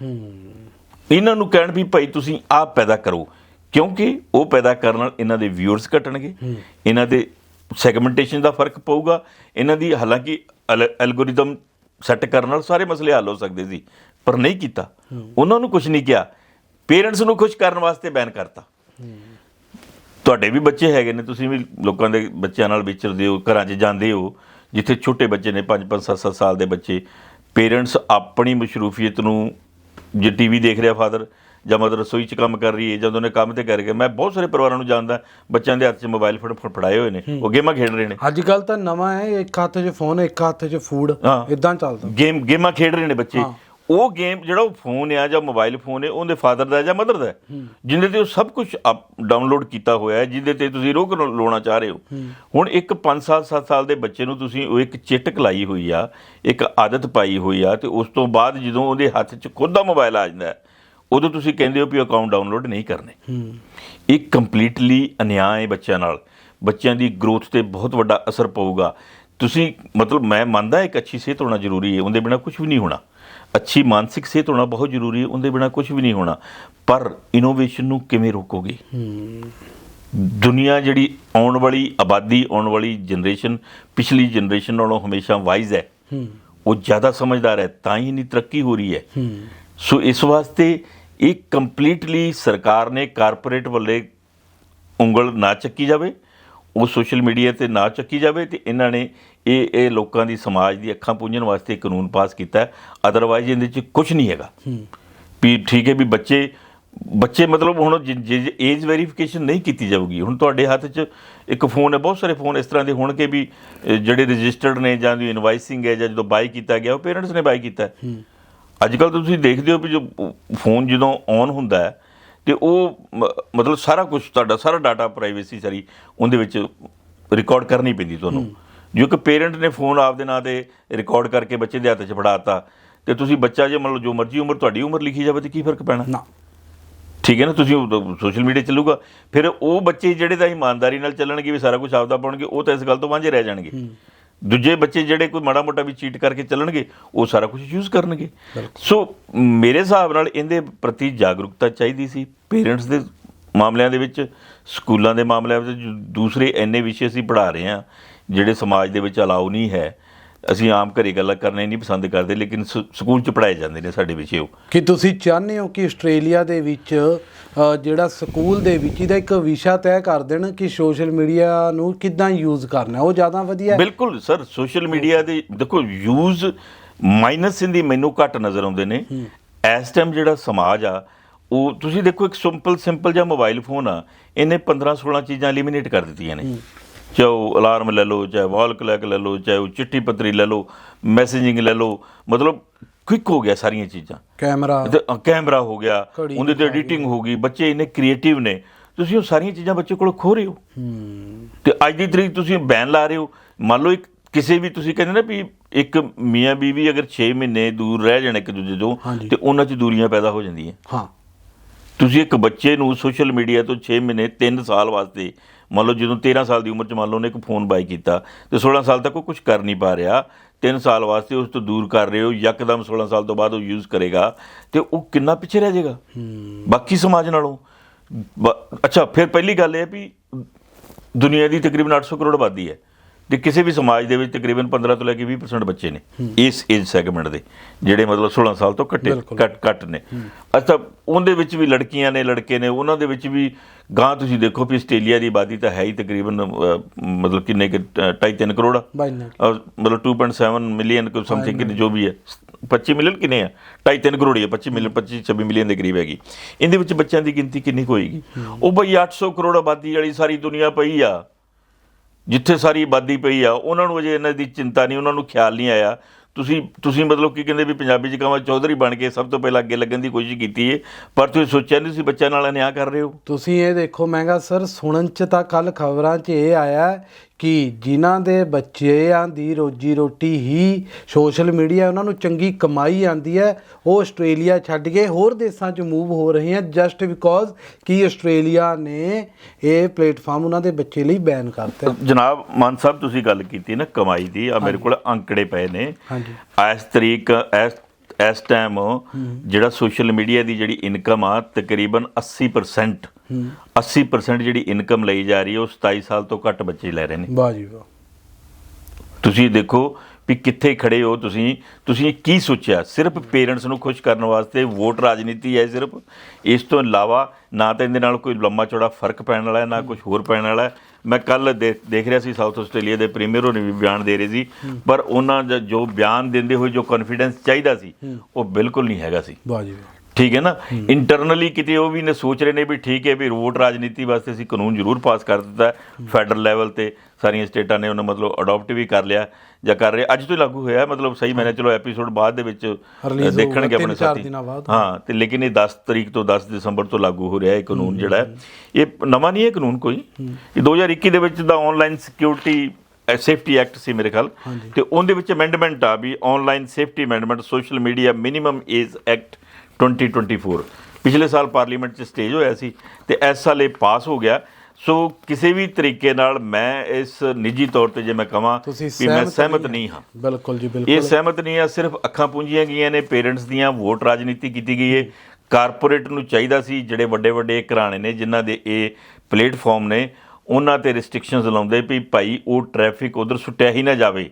ਇਹਨਾਂ ਨੂੰ ਕਹਿਣ ਵੀ ਭਾਈ ਤੁਸੀਂ ਆਪ ਪੈਦਾ ਕਰੋ ਕਿਉਂਕਿ ਉਹ ਪੈਦਾ ਕਰਨ ਨਾਲ ਇਹਨਾਂ ਦੇ ਵਿਊਅਰਸ ਘਟਣਗੇ। ਇਹਨਾਂ ਦੇ ਸੈਗਮੈਂਟੇਸ਼ਨ ਦਾ ਫ਼ਰਕ ਪਊਗਾ। ਇਹਨਾਂ ਦੀ ਹਾਲਾਂਕਿ ਐਲਗੋਰਿਦਮ ਸੈੱਟ ਕਰਨ ਨਾਲ ਸਾਰੇ ਮਸਲੇ ਹੱਲ ਹੋ ਸਕਦੇ ਸੀ, ਪਰ ਨਹੀਂ ਕੀਤਾ। ਉਹਨਾਂ ਨੂੰ ਕੁਝ ਨਹੀਂ ਕਿਹਾ। ਪੇਰੈਂਟਸ ਨੂੰ ਖੁਸ਼ ਕਰਨ ਵਾਸਤੇ ਬੈਨ ਕਰਤਾ। ਤੁਹਾਡੇ ਵੀ ਬੱਚੇ ਹੈਗੇ ਨੇ, ਤੁਸੀਂ ਵੀ ਲੋਕਾਂ ਦੇ ਬੱਚਿਆਂ ਨਾਲ ਵਿਚਰਦੇ ਹੋ, ਘਰਾਂ 'ਚ ਜਾਂਦੇ ਹੋ, ਜਿੱਥੇ ਛੋਟੇ ਬੱਚੇ ਨੇ 5 5 7 7 ਸਾਲ ਦੇ ਬੱਚੇ। ਪੇਰੈਂਟਸ ਆਪਣੀ ਮਸ਼ਰੂਫੀਅਤ ਨੂੰ ਜੇ ਟੀਵੀ ਦੇਖ ਰਿਹਾ ਫਾਦਰ ਜਾਂ ਮਦਰ ਰਸੋਈ 'ਚ ਕੰਮ ਕਰ ਰਹੀ ਹੈ ਜਦੋਂ ਉਹਨੇ ਕੰਮ ਤੇ ਕਰ ਗਿਆ ਮੈਂ ਬਹੁਤ ਸਾਰੇ ਪਰਿਵਾਰਾਂ ਨੂੰ ਜਾਣਦਾ ਬੱਚਿਆਂ ਦੇ ਹੱਥ 'ਚ ਮੋਬਾਈਲ ਫੜ ਫੜ ਫੜਾਏ ਹੋਏ ਨੇ ਉਹ ਗੇਮਾਂ ਖੇਡ ਰਹੇ ਨੇ। ਅੱਜ ਕੱਲ ਤਾਂ ਨਵਾਂ ਹੈ ਇੱਕ ਹੱਥ 'ਚ ਫੋਨ ਇੱਕ ਹੱਥ 'ਚ ਫੂਡ। ਇਦਾਂ ਚੱਲਦਾ। ਗੇਮ ਗੇਮਾਂ ਖੇਡ ਰਹੇ ਨੇ ਬੱਚੇ। ਉਹ ਗੇਮ ਜਿਹੜਾ ਉਹ ਫੋਨ ਆ ਜਾਂ ਮੋਬਾਈਲ ਫੋਨ ਹੈ ਉਹਦੇ ਫਾਦਰ ਦਾ ਜਾਂ ਮਦਰ ਦਾ ਹੈ, ਜਿਹਦੇ ਤੇ ਉਹ ਸਭ ਕੁਝ ਡਾਊਨਲੋਡ ਕੀਤਾ ਹੋਇਆ ਹੈ ਜਿਹਦੇ ਤੇ ਤੁਸੀਂ ਰੋਕ ਲਾਉਣਾ ਚਾਹ ਰਹੇ ਹੋ। ਹੁਣ ਇੱਕ 5 ਸਾਲ 7 ਸਾਲ ਦੇ ਬੱਚੇ ਨੂੰ ਤੁਸੀਂ ਉਹ ਇੱਕ ਚਿੱਟਕ ਲਾਈ ਹੋਈ ਆ ਇੱਕ ਆਦਤ ਪਾਈ ਹੋਈ ਆ ਤੇ ਉਸ ਤੋਂ ਬਾਅਦ ਜਦੋਂ ਉਹਦੇ ਹੱਥ 'ਚ ਖੁਦ ਦਾ ਮੋਬਾਈਲ ਆ ਜਾਂਦਾ ਹੈ, ਉਦੋਂ ਤੁਸੀਂ ਕਹਿੰਦੇ ਹੋ ਵੀ ਅਕਾਊਂਟ ਡਾਊਨਲੋਡ ਨਹੀਂ ਕਰਨੇ। ਹੂੰ ਇਹ ਕੰਪਲੀਟਲੀ ਅਨਿਆਂ ਹੈ ਬੱਚਿਆਂ ਨਾਲ। ਬੱਚਿਆਂ ਦੀ ਗਰੋਥ ਤੇ ਬਹੁਤ ਵੱਡਾ ਅਸਰ ਪਊਗਾ। ਤੁਸੀਂ ਮਤਲਬ ਮੈਂ ਮੰਨਦਾ ਇੱਕ ਅੱਛੀ ਸਿਹਤ ਹੋਣਾ ਜ਼ਰੂਰੀ ਹੈ ਉਹਦੇ ਬਿਨਾ ਕੁਝ ਵੀ ਨਹੀਂ ਹੋਣਾ। ਅੱਛੀ ਮਾਨਸਿਕ ਸਿਹਤ ਹੋਣਾ ਬਹੁਤ ਜ਼ਰੂਰੀ ਹੈ ਉਹਦੇ ਬਿਨਾ ਕੁਝ ਵੀ ਨਹੀਂ ਹੋਣਾ। ਪਰ ਇਨੋਵੇਸ਼ਨ ਨੂੰ ਕਿਵੇਂ ਰੋਕੋਗੇ? ਦੁਨੀਆ ਜਿਹੜੀ ਆਉਣ ਵਾਲੀ ਆਬਾਦੀ ਆਉਣ ਵਾਲੀ ਜਨਰੇਸ਼ਨ ਪਿਛਲੀ ਜਨਰੇਸ਼ਨ ਨਾਲੋਂ ਹਮੇਸ਼ਾ ਵਾਈਜ਼ ਹੈ। ਹੂੰ। ਉਹ ਜ਼ਿਆਦਾ ਸਮਝਦਾਰ ਹੈ ਤਾਂ ਹੀ ਇੰਨੀ ਤਰੱਕੀ ਹੋ ਰਹੀ ਹੈ। ਹੂੰ। ਸੋ ਇਸ ਵਾਸਤੇ ਇਹ ਕੰਪਲੀਟਲੀ ਸਰਕਾਰ ਨੇ ਕਾਰਪੋਰੇਟ ਵੱਲੇ ਉਂਗਲ ਨਾ ਚੱਕੀ ਜਾਵੇ ਉਹ ਸੋਸ਼ਲ ਮੀਡੀਆ ਤੇ ਨਾ ਚੱਕੀ ਜਾਵੇ ਤੇ ਇਹਨਾਂ ਨੇ ਇਹ ਇਹ ਲੋਕਾਂ ਦੀ ਸਮਾਜ ਦੀ ਅੱਖਾਂ ਪੂੰਝਣ ਵਾਸਤੇ ਕਾਨੂੰਨ ਪਾਸ ਕੀਤਾ ਅਦਰਵਾਈਜ਼ ਇਹਦੇ 'ਚ ਕੁਝ ਨਹੀਂ ਹੈਗਾ। ਵੀ ਠੀਕ ਹੈ ਵੀ ਬੱਚੇ ਬੱਚੇ ਮਤਲਬ ਹੁਣ ਜੇ ਏਜ ਵੈਰੀਫਿਕੇਸ਼ਨ ਨਹੀਂ ਕੀਤੀ ਜਾਊਗੀ। ਹੁਣ ਤੁਹਾਡੇ ਹੱਥ 'ਚ ਇੱਕ ਫੋਨ ਹੈ ਬਹੁਤ ਸਾਰੇ ਫੋਨ ਇਸ ਤਰ੍ਹਾਂ ਦੇ ਹੋਣਗੇ ਵੀ ਜਿਹੜੇ ਰਜਿਸਟਰਡ ਨੇ ਜਾਂ ਜੋ ਇਨਵਾਈਸਿੰਗ ਹੈ ਜਾਂ ਜਦੋਂ ਬਾਈ ਕੀਤਾ ਗਿਆ ਉਹ ਪੇਰੈਂਟਸ ਨੇ ਬਾਈ ਕੀਤਾ ਹੈ। ਅੱਜ ਕੱਲ ਤੁਸੀਂ ਦੇਖਦੇ ਹੋ ਵੀ ਜੋ ਫੋਨ ਜਦੋਂ ਔਨ ਹੁੰਦਾ ਹੈ ਤੇ ਉਹ ਮਤਲਬ ਸਾਰਾ ਕੁਝ ਤੁਹਾਡਾ ਸਾਰਾ ਡਾਟਾ ਪ੍ਰਾਈਵੇਸੀ ਸਾਰੀ ਉਹਦੇ ਵਿੱਚ ਰਿਕਾਰਡ ਕਰਨੀ ਪੈਂਦੀ ਤੁਹਾਨੂੰ। ਜੋ ਕਿ ਪੇਰੈਂਟ ਨੇ ਫੋਨ ਆਪਦੇ ਨਾਂ ਤੇ ਰਿਕਾਰਡ ਕਰਕੇ ਬੱਚੇ ਦੇ ਹੱਥ 'ਚ ਫੜਾਤਾ ਤੇ ਤੁਸੀਂ ਬੱਚਾ ਜੇ ਮੰਨ ਲਓ ਜੋ ਮਰਜ਼ੀ ਉਮਰ ਤੁਹਾਡੀ ਉਮਰ ਲਿਖੀ ਜਾਵੇ ਤੇ ਕੀ ਫ਼ਰਕ ਪੈਣਾ? ਨਾ। ਠੀਕ ਹੈ ਨਾ? ਤੁਸੀਂ ਸੋਸ਼ਲ ਮੀਡੀਆ ਚੱਲੂਗਾ। ਫਿਰ ਉਹ ਬੱਚੇ ਜਿਹੜੇ ਤਾਂ ਇਮਾਨਦਾਰੀ ਨਾਲ ਚੱਲਣਗੇ ਵੀ ਸਾਰਾ ਕੁਝ ਆਪਦਾ ਪਾਉਣਗੇ ਉਹ ਤਾਂ ਇਸ ਗੱਲ ਤੋਂ ਵਾਂਝੇ ਰਹਿ ਜਾਣਗੇ। ਦੂਜੇ ਬੱਚੇ ਜਿਹੜੇ ਕੋਈ ਮਾੜਾ ਮੋਟਾ ਵੀ ਚੀਟ ਕਰਕੇ ਚੱਲਣਗੇ ਉਹ ਸਾਰਾ ਕੁਝ ਯੂਜ਼ ਕਰਨਗੇ। ਸੋ ਮੇਰੇ ਹਿਸਾਬ ਨਾਲ ਇਹਦੇ ਪ੍ਰਤੀ ਜਾਗਰੂਕਤਾ ਚਾਹੀਦੀ ਸੀ। ਪੇਰੈਂਟਸ ਦੇ ਮਾਮਲਿਆਂ ਦੇ ਵਿੱਚ ਸਕੂਲਾਂ ਦੇ ਮਾਮਲਿਆਂ ਵਿੱਚ ਦੂਸਰੇ ਐਨੇ ਵਿਸ਼ੇ ਅਸੀਂ ਪੜ੍ਹਾ ਰਹੇ ਹਾਂ ਜਿਹੜੇ ਸਮਾਜ ਦੇ ਵਿੱਚ ਅਲਾਉ ਨਹੀਂ ਹੈ। ਅਸੀਂ ਆਮ ਘਰੇ ਗੱਲਾਂ ਕਰਨਾ ਨਹੀਂ ਪਸੰਦ ਕਰਦੇ ਲੇਕਿਨ ਸਕੂਲ 'ਚ ਪੜ੍ਹਾਏ ਜਾਂਦੇ ਨੇ ਸਾਡੇ ਵਿਸ਼ੇ ਉਹ। ਕਿ ਤੁਸੀਂ ਚਾਹੁੰਦੇ ਹੋ ਕਿ ਆਸਟ੍ਰੇਲੀਆ ਦੇ ਵਿੱਚ ਜਿਹੜਾ ਸਕੂਲ ਦੇ ਵਿੱਚ ਇਹਦਾ ਇੱਕ ਵਿਸ਼ਾ ਤੈਅ ਕਰ ਦੇਣ ਕਿ ਸੋਸ਼ਲ ਮੀਡੀਆ ਨੂੰ ਕਿੱਦਾਂ ਯੂਜ਼ ਕਰਨਾ। ਉਹ ਜ਼ਿਆਦਾ ਵਧੀਆ ਹੈ। ਬਿਲਕੁਲ ਸਰ ਸੋਸ਼ਲ ਮੀਡੀਆ ਦੇ ਦੇਖੋ ਯੂਜ਼ ਮਾਈਨਸ ਦੀ ਮੈਨੂੰ ਘੱਟ ਨਜ਼ਰ ਆਉਂਦੇ ਨੇ। ਇਸ ਟਾਈਮ ਜਿਹੜਾ ਸਮਾਜ ਆ ਉਹ ਤੁਸੀਂ ਦੇਖੋ ਇੱਕ ਸਿੰਪਲ ਸਿੰਪਲ ਜਿਹਾ ਮੋਬਾਈਲ ਫੋਨ ਆ ਇਹਨੇ 15 16 ਚੀਜ਼ਾਂ ਐਲੀਮੀਨੇਟ ਕਰ ਦਿੱਤੀਆਂ ਨੇ। ਚਾਹੇ ਉਹ ਅਲਾਰਮ ਲੈ ਲਓ ਚਾਹੇ ਵਾਲ ਕਲੈਕ ਲੈ ਲਓ ਚਾਹੇ ਉਹ ਚਿੱਠੀ ਪੱਤਰੀ ਲੈ ਲਓ ਮੈਸੇਜਿੰਗ ਲੈ ਲਓ ਮਤਲਬ ਕੁਇਕ ਹੋ ਗਿਆ ਸਾਰੀਆਂ ਚੀਜ਼ਾਂ। ਕੈਮਰਾ। ਕੈਮਰਾ ਹੋ ਗਿਆ ਉਹਦੇ ਤੇ ਐਡੀਟਿੰਗ ਹੋ ਗਈ ਬੱਚੇ ਇੰਨੇ ਕ੍ਰੀਏਟਿਵ ਨੇ ਤੁਸੀਂ ਉਹ ਸਾਰੀਆਂ ਚੀਜ਼ਾਂ ਬੱਚੇ ਕੋਲ ਖੋ ਰਹੇ ਹੋ। ਤੇ ਅੱਜ ਦੀ ਤਰੀਕ ਤੁਸੀਂ ਬੈਨ ਲਾ ਰਹੇ ਹੋ ਮੰਨ ਲਓ ਇੱਕ ਕਿਸੇ ਵੀ ਤੁਸੀਂ ਕਹਿੰਦੇ ਨਾ ਵੀ ਇੱਕ ਮੀਆਂ ਬੀਵੀ ਅਗਰ 6 ਮਹੀਨੇ ਦੂਰ ਰਹਿ ਜਾਣ ਇੱਕ ਦੂਜੇ ਤੋਂ। ਤੇ ਉਹਨਾਂ 'ਚ ਦੂਰੀਆਂ ਪੈਦਾ ਹੋ ਜਾਂਦੀਆਂ। ਹਾਂ। ਤੁਸੀਂ ਇੱਕ ਬੱਚੇ ਨੂੰ ਸੋਸ਼ਲ ਮੀਡੀਆ ਤੋਂ 6 ਮਹੀਨੇ 3 ਸਾਲ ਵਾਸਤੇ ਮੰਨ ਲਓ ਜਦੋਂ 13 ਸਾਲ ਦੀ ਉਮਰ 'ਚ ਮੰਨ ਲਓ ਉਹਨੇ ਇੱਕ ਫੋਨ ਬਾਈ ਕੀਤਾ ਤੇ 16 ਸਾਲ ਤੱਕ ਉਹ ਕੁਝ ਕਰ ਨਹੀਂ ਪਾ ਰਿਹਾ 3 ਸਾਲ ਵਾਸਤੇ ਉਸ ਤੋਂ ਦੂਰ ਕਰ ਰਹੇ ਹੋ, ਯਕਦਮ 16 ਸਾਲ ਤੋਂ ਬਾਅਦ ਉਹ ਯੂਜ਼ ਕਰੇਗਾ, ਤੇ ਉਹ ਕਿੰਨਾ ਪਿੱਛੇ ਰਹਿ ਜਾਏਗਾ? ਬਾਕੀ ਸਮਾਜ ਨਾਲੋਂ। ਬ- ਅੱਛਾ, ਫਿਰ ਪਹਿਲੀ ਗੱਲ ਇਹ ਹੈ ਵੀ ਦੁਨੀਆ ਦੀ ਤਕਰੀਬਨ 800 ਕਰੋੜ ਆਬਾਦੀ ਹੈ। ਤੇ ਕਿਸੇ ਵੀ ਸਮਾਜ ਦੇ ਵਿੱਚ ਤਕਰੀਬਨ 15 ਤੋਂ ਲੈ ਕੇ 20% ਬੱਚੇ ਨੇ ਇਸ ਏਜ ਸੈਗਮੈਂਟ ਦੇ ਜਿਹੜੇ ਮਤਲਬ 16 ਸਾਲ ਤੋਂ ਘੱਟੇ। ਘੱਟ ਘੱਟ ਨੇ। ਅੱਛਾ ਉਹਦੇ ਵਿੱਚ ਵੀ ਲੜਕੀਆਂ ਨੇ ਲੜਕੇ ਨੇ ਉਹਨਾਂ ਦੇ ਵਿੱਚ ਵੀ ਗਾਂ ਤੁਸੀਂ ਦੇਖੋ ਵੀ ਆਸਟ੍ਰੇਲੀਆ ਦੀ ਆਬਾਦੀ ਤਾਂ ਹੈ ਹੀ ਤਕਰੀਬਨ ਮਤਲਬ ਕਿੰਨੇ ਕਿ 2.5 ਕਰੋੜ ਮਤਲਬ 2.7 ਮਿਲੀਅਨ ਕੋ ਸਮਥਿੰਗ ਜੋ ਵੀ ਹੈ 25 ਮਿਲੀਅਨ ਕਿੰਨੇ ਆ? 2.5 ਕਰੋੜ ਹੀ ਹੈ 25 ਮਿਲੀਅਨ 25 26 ਮਿਲੀਅਨ ਦੇ ਕਰੀਬ ਹੈਗੀ। ਇਹਦੇ ਵਿੱਚ ਬੱਚਿਆਂ ਦੀ ਗਿਣਤੀ ਕਿੰਨੀ ਹੋਏਗੀ? ਉਹ ਬਈ 800 ਕਰੋੜ ਆਬਾਦੀ ਵਾਲੀ ਸਾਰੀ ਦੁਨੀਆ ਪਈ ਆ। ਜਿੱਥੇ ਸਾਰੀ ਆਬਾਦੀ ਪਈ ਆ, ਉਹਨਾਂ ਨੂੰ ਅਜੇ ਇਹਨਾਂ ਦੀ ਚਿੰਤਾ ਨਹੀਂ, ਉਹਨਾਂ ਨੂੰ ਖਿਆਲ ਨਹੀਂ ਆਇਆ। ਤੁਸੀਂ ਤੁਸੀਂ ਮਤਲਬ ਕੀ ਕਹਿੰਦੇ ਵੀ ਪੰਜਾਬੀ ਚ ਕਹਾਂ ਚੌਧਰੀ ਬਣ ਕੇ ਸਭ ਤੋਂ ਪਹਿਲਾਂ ਅੱਗੇ ਲੱਗਣ ਦੀ ਕੋਸ਼ਿਸ਼ ਕੀਤੀ ਹੈ ਪਰ ਤੁਸੀਂ ਸੋਚਿਆ ਨਹੀਂ ਸੀ ਬੱਚਿਆਂ ਨਾਲ ਅਨਿਆਂ ਕਰ ਰਹੇ ਹੋ? ਤੁਸੀਂ ਇਹ ਦੇਖੋ ਮਹਿੰਗਾ ਸਰ, ਸੁਣਨ ਚ ਤਾਂ ਕੱਲ ਖਬਰਾਂ 'ਚ ਇਹ ਆਇਆ ਕਿ ਜਿਨ੍ਹਾਂ ਦੇ ਬੱਚਿਆਂ ਦੀ ਰੋਜੀ ਰੋਟੀ ਹੀ ਸੋਸ਼ਲ ਮੀਡੀਆ ਉਹਨਾਂ ਨੂੰ ਚੰਗੀ ਕਮਾਈ ਆਂਦੀ ਹੈ ਉਹ ਆਸਟ੍ਰੇਲੀਆ ਛੱਡ ਕੇ ਹੋਰ ਦੇਸ਼ਾਂ 'ਚ ਮੂਵ ਹੋ ਰਹੇ ਹਨ ਜਸਟ ਬਿਕੋਜ਼ ਕਿ ਆਸਟ੍ਰੇਲੀਆ ਨੇ ਇਹ ਪਲੇਟਫਾਰਮ ਉਹਨਾਂ ਦੇ ਬੱਚੇ ਲਈ ਬੈਨ ਕਰਤਾ ਜਨਾਬ ਮਾਨ ਸਾਹਿਬ ਤੁਸੀਂ ਗੱਲ ਕੀਤੀ ਨਾ ਕਮਾਈ ਦੀ ਆ ਮੇਰੇ ਕੋਲ ਅੰਕੜੇ ਪਏ ਨੇ। ਹਾਂਜੀ। ਇਸ ਤਰੀਕ ਇਸ ਇਸ ਟਾਈਮ ਜਿਹੜਾ ਸੋਸ਼ਲ ਮੀਡੀਆ ਦੀ ਜਿਹੜੀ ਇਨਕਮ ਆ ਤਕਰੀਬਨ 80% 80% ਜਿਹੜੀ ਇਨਕਮ ਲਈ ਜਾ ਰਹੀ ਹੈ ਉਹ 27 ਸਾਲ ਤੋਂ ਘੱਟ ਬੱਚੇ ਲੈ ਰਹੇ ਨੇ। ਵਾਹ ਜੀ ਵਾਹ। ਤੁਸੀਂ ਦੇਖੋ ਵੀ ਕਿੱਥੇ ਖੜੇ ਹੋ ਤੁਸੀਂ? ਤੁਸੀਂ ਕੀ ਸੋਚਿਆ? ਸਿਰਫ ਪੇਰੈਂਟਸ ਨੂੰ ਖੁਸ਼ ਕਰਨ ਵਾਸਤੇ ਵੋਟ ਰਾਜਨੀਤੀ ਹੈ ਸਿਰਫ। ਇਸ ਤੋਂ ਇਲਾਵਾ ਨਾ ਤਾਂ ਇਹਦੇ ਨਾਲ ਕੋਈ ਲੰਮਾ ਚੌੜਾ ਫ਼ਰਕ ਪੈਣ ਵਾਲਾ ਹੈ, ਨਾ ਕੁਝ ਹੋਰ ਪੈਣ ਵਾਲਾ ਹੈ। ਮੈਂ ਕੱਲ ਦੇਖ ਰਿਹਾ ਸੀ ਸਾਊਥ ਆਸਟ੍ਰੇਲੀਆ ਦੇ ਪ੍ਰੀਮੀਅਰ ਹੋਣੀ ਵੀ ਬਿਆਨ ਦੇ ਰਹੇ ਸੀ। ਪਰ ਉਹਨਾਂ ਦਾ ਜੋ ਬਿਆਨ ਦਿੰਦੇ ਹੋਏ ਜੋ ਕੌਨਫੀਡੈਂਸ ਚਾਹੀਦਾ ਸੀ, ਉਹ ਬਿਲਕੁਲ ਨਹੀਂ ਹੈਗਾ ਸੀ। ਵਾਹ ਜੀ ਠੀਕ ਹੈ ਨਾ? ਇੰਟਰਨਲੀ ਕਿਤੇ ਉਹ ਵੀ ਨੇ ਸੋਚ ਰਹੇ ਨੇ ਵੀ ਠੀਕ ਹੈ ਵੀ ਵੋਟ ਰਾਜਨੀਤੀ ਵਾਸਤੇ ਅਸੀਂ ਕਾਨੂੰਨ ਜ਼ਰੂਰ ਪਾਸ ਕਰ ਦਿੱਤਾ ਫੈਡਰਲ ਲੈਵਲ ਤੇ ਸਾਰੀਆਂ ਸਟੇਟਾਂ ਨੇ ਉਹਨੂੰ ਮਤਲਬ ਅਡਾਪਟ ਵੀ ਕਰ ਲਿਆ ਜਾਂ ਕਰ ਰਹੇ। ਅੱਜ ਤੋਂ ਹੀ ਲਾਗੂ ਹੋਇਆ ਮਤਲਬ ਸਹੀ ਮੈਨੇ ਚਲੋ ਐਪੀਸੋਡ ਬਾਅਦ ਦੇ ਵਿੱਚ ਦੇਖਣਗੇ ਆਪਣੇ ਸਾਥੀ। ਹਾਂ ਤੇ ਲੇਕਿਨ ਇਹ 10 ਤਰੀਕ ਤੋਂ 10 ਦਸੰਬਰ ਤੋਂ ਲਾਗੂ ਹੋ ਰਿਹਾ ਇਹ ਕਾਨੂੰਨ ਜਿਹੜਾ ਇਹ ਨਵਾਂ ਨਹੀਂ ਹੈ ਕਾਨੂੰਨ ਕੋਈ। ਇਹ 2021 ਦੇ ਵਿੱਚ ਦਾ ਆਨਲਾਈਨ ਸਿਕਿਉਰਿਟੀ ਸੇਫਟੀ ਐਕਟ ਸੀ ਮੇਰੇ ਖਿਆਲ। ਤੇ ਉਹਦੇ ਵਿੱਚ ਅਮੈਂਡਮੈਂਟ ਆ ਵੀ online safety amendment social media minimum age act 2024 ਪਿਛਲੇ ਸਾਲ ਪਾਰਲੀਮੈਂਟ 'ਚ ਸਟੇਜ ਹੋਇਆ ਸੀ ਤੇ ਇਸ ਸਾਲ ਇਹ ਪਾਸ ਹੋ ਗਿਆ। ਸੋ ਕਿਸੇ ਵੀ ਤਰੀਕੇ ਨਾਲ ਮੈਂ ਇਸ ਨਿੱਜੀ ਤੌਰ ਤੇ ਜੇ ਮੈਂ ਕਹਾਂ ਵੀ ਮੈਂ ਸਹਿਮਤ ਨਹੀਂ ਹਾਂ। ਬਿਲਕੁਲ ਜੀ ਇਹ ਬਿਲਕੁਲ ਸਹਿਮਤ ਨਹੀਂ ਆ ਸਿਰਫ ਅੱਖਾਂ ਪੂੰਝੀਆਂ ਗਈਆਂ ਨੇ ਪੇਰੈਂਟਸ ਦੀਆਂ ਵੋਟ ਰਾਜਨੀਤੀ ਕੀਤੀ ਗਈ ਹੈ ਕਾਰਪੋਰੇਟ ਨੂੰ ਚਾਹੀਦਾ ਸੀ ਜਿਹੜੇ ਵੱਡੇ ਵੱਡੇ ਘਰਾਣੇ ਨੇ ਜਿਨ੍ਹਾਂ ਦੇ ਇਹ ਪਲੇਟਫਾਰਮ ਨੇ ਉਹਨਾਂ ਤੇ ਰੈਸਟ੍ਰਿਕਸ਼ਨਸ ਲਾਉਂਦੇ ਵੀ ਭਾਈ ਉਹ ਟ੍ਰੈਫਿਕ ਉਧਰ ਸੁੱਟਿਆ ਹੀ ਨਾ ਜਾਵੇ।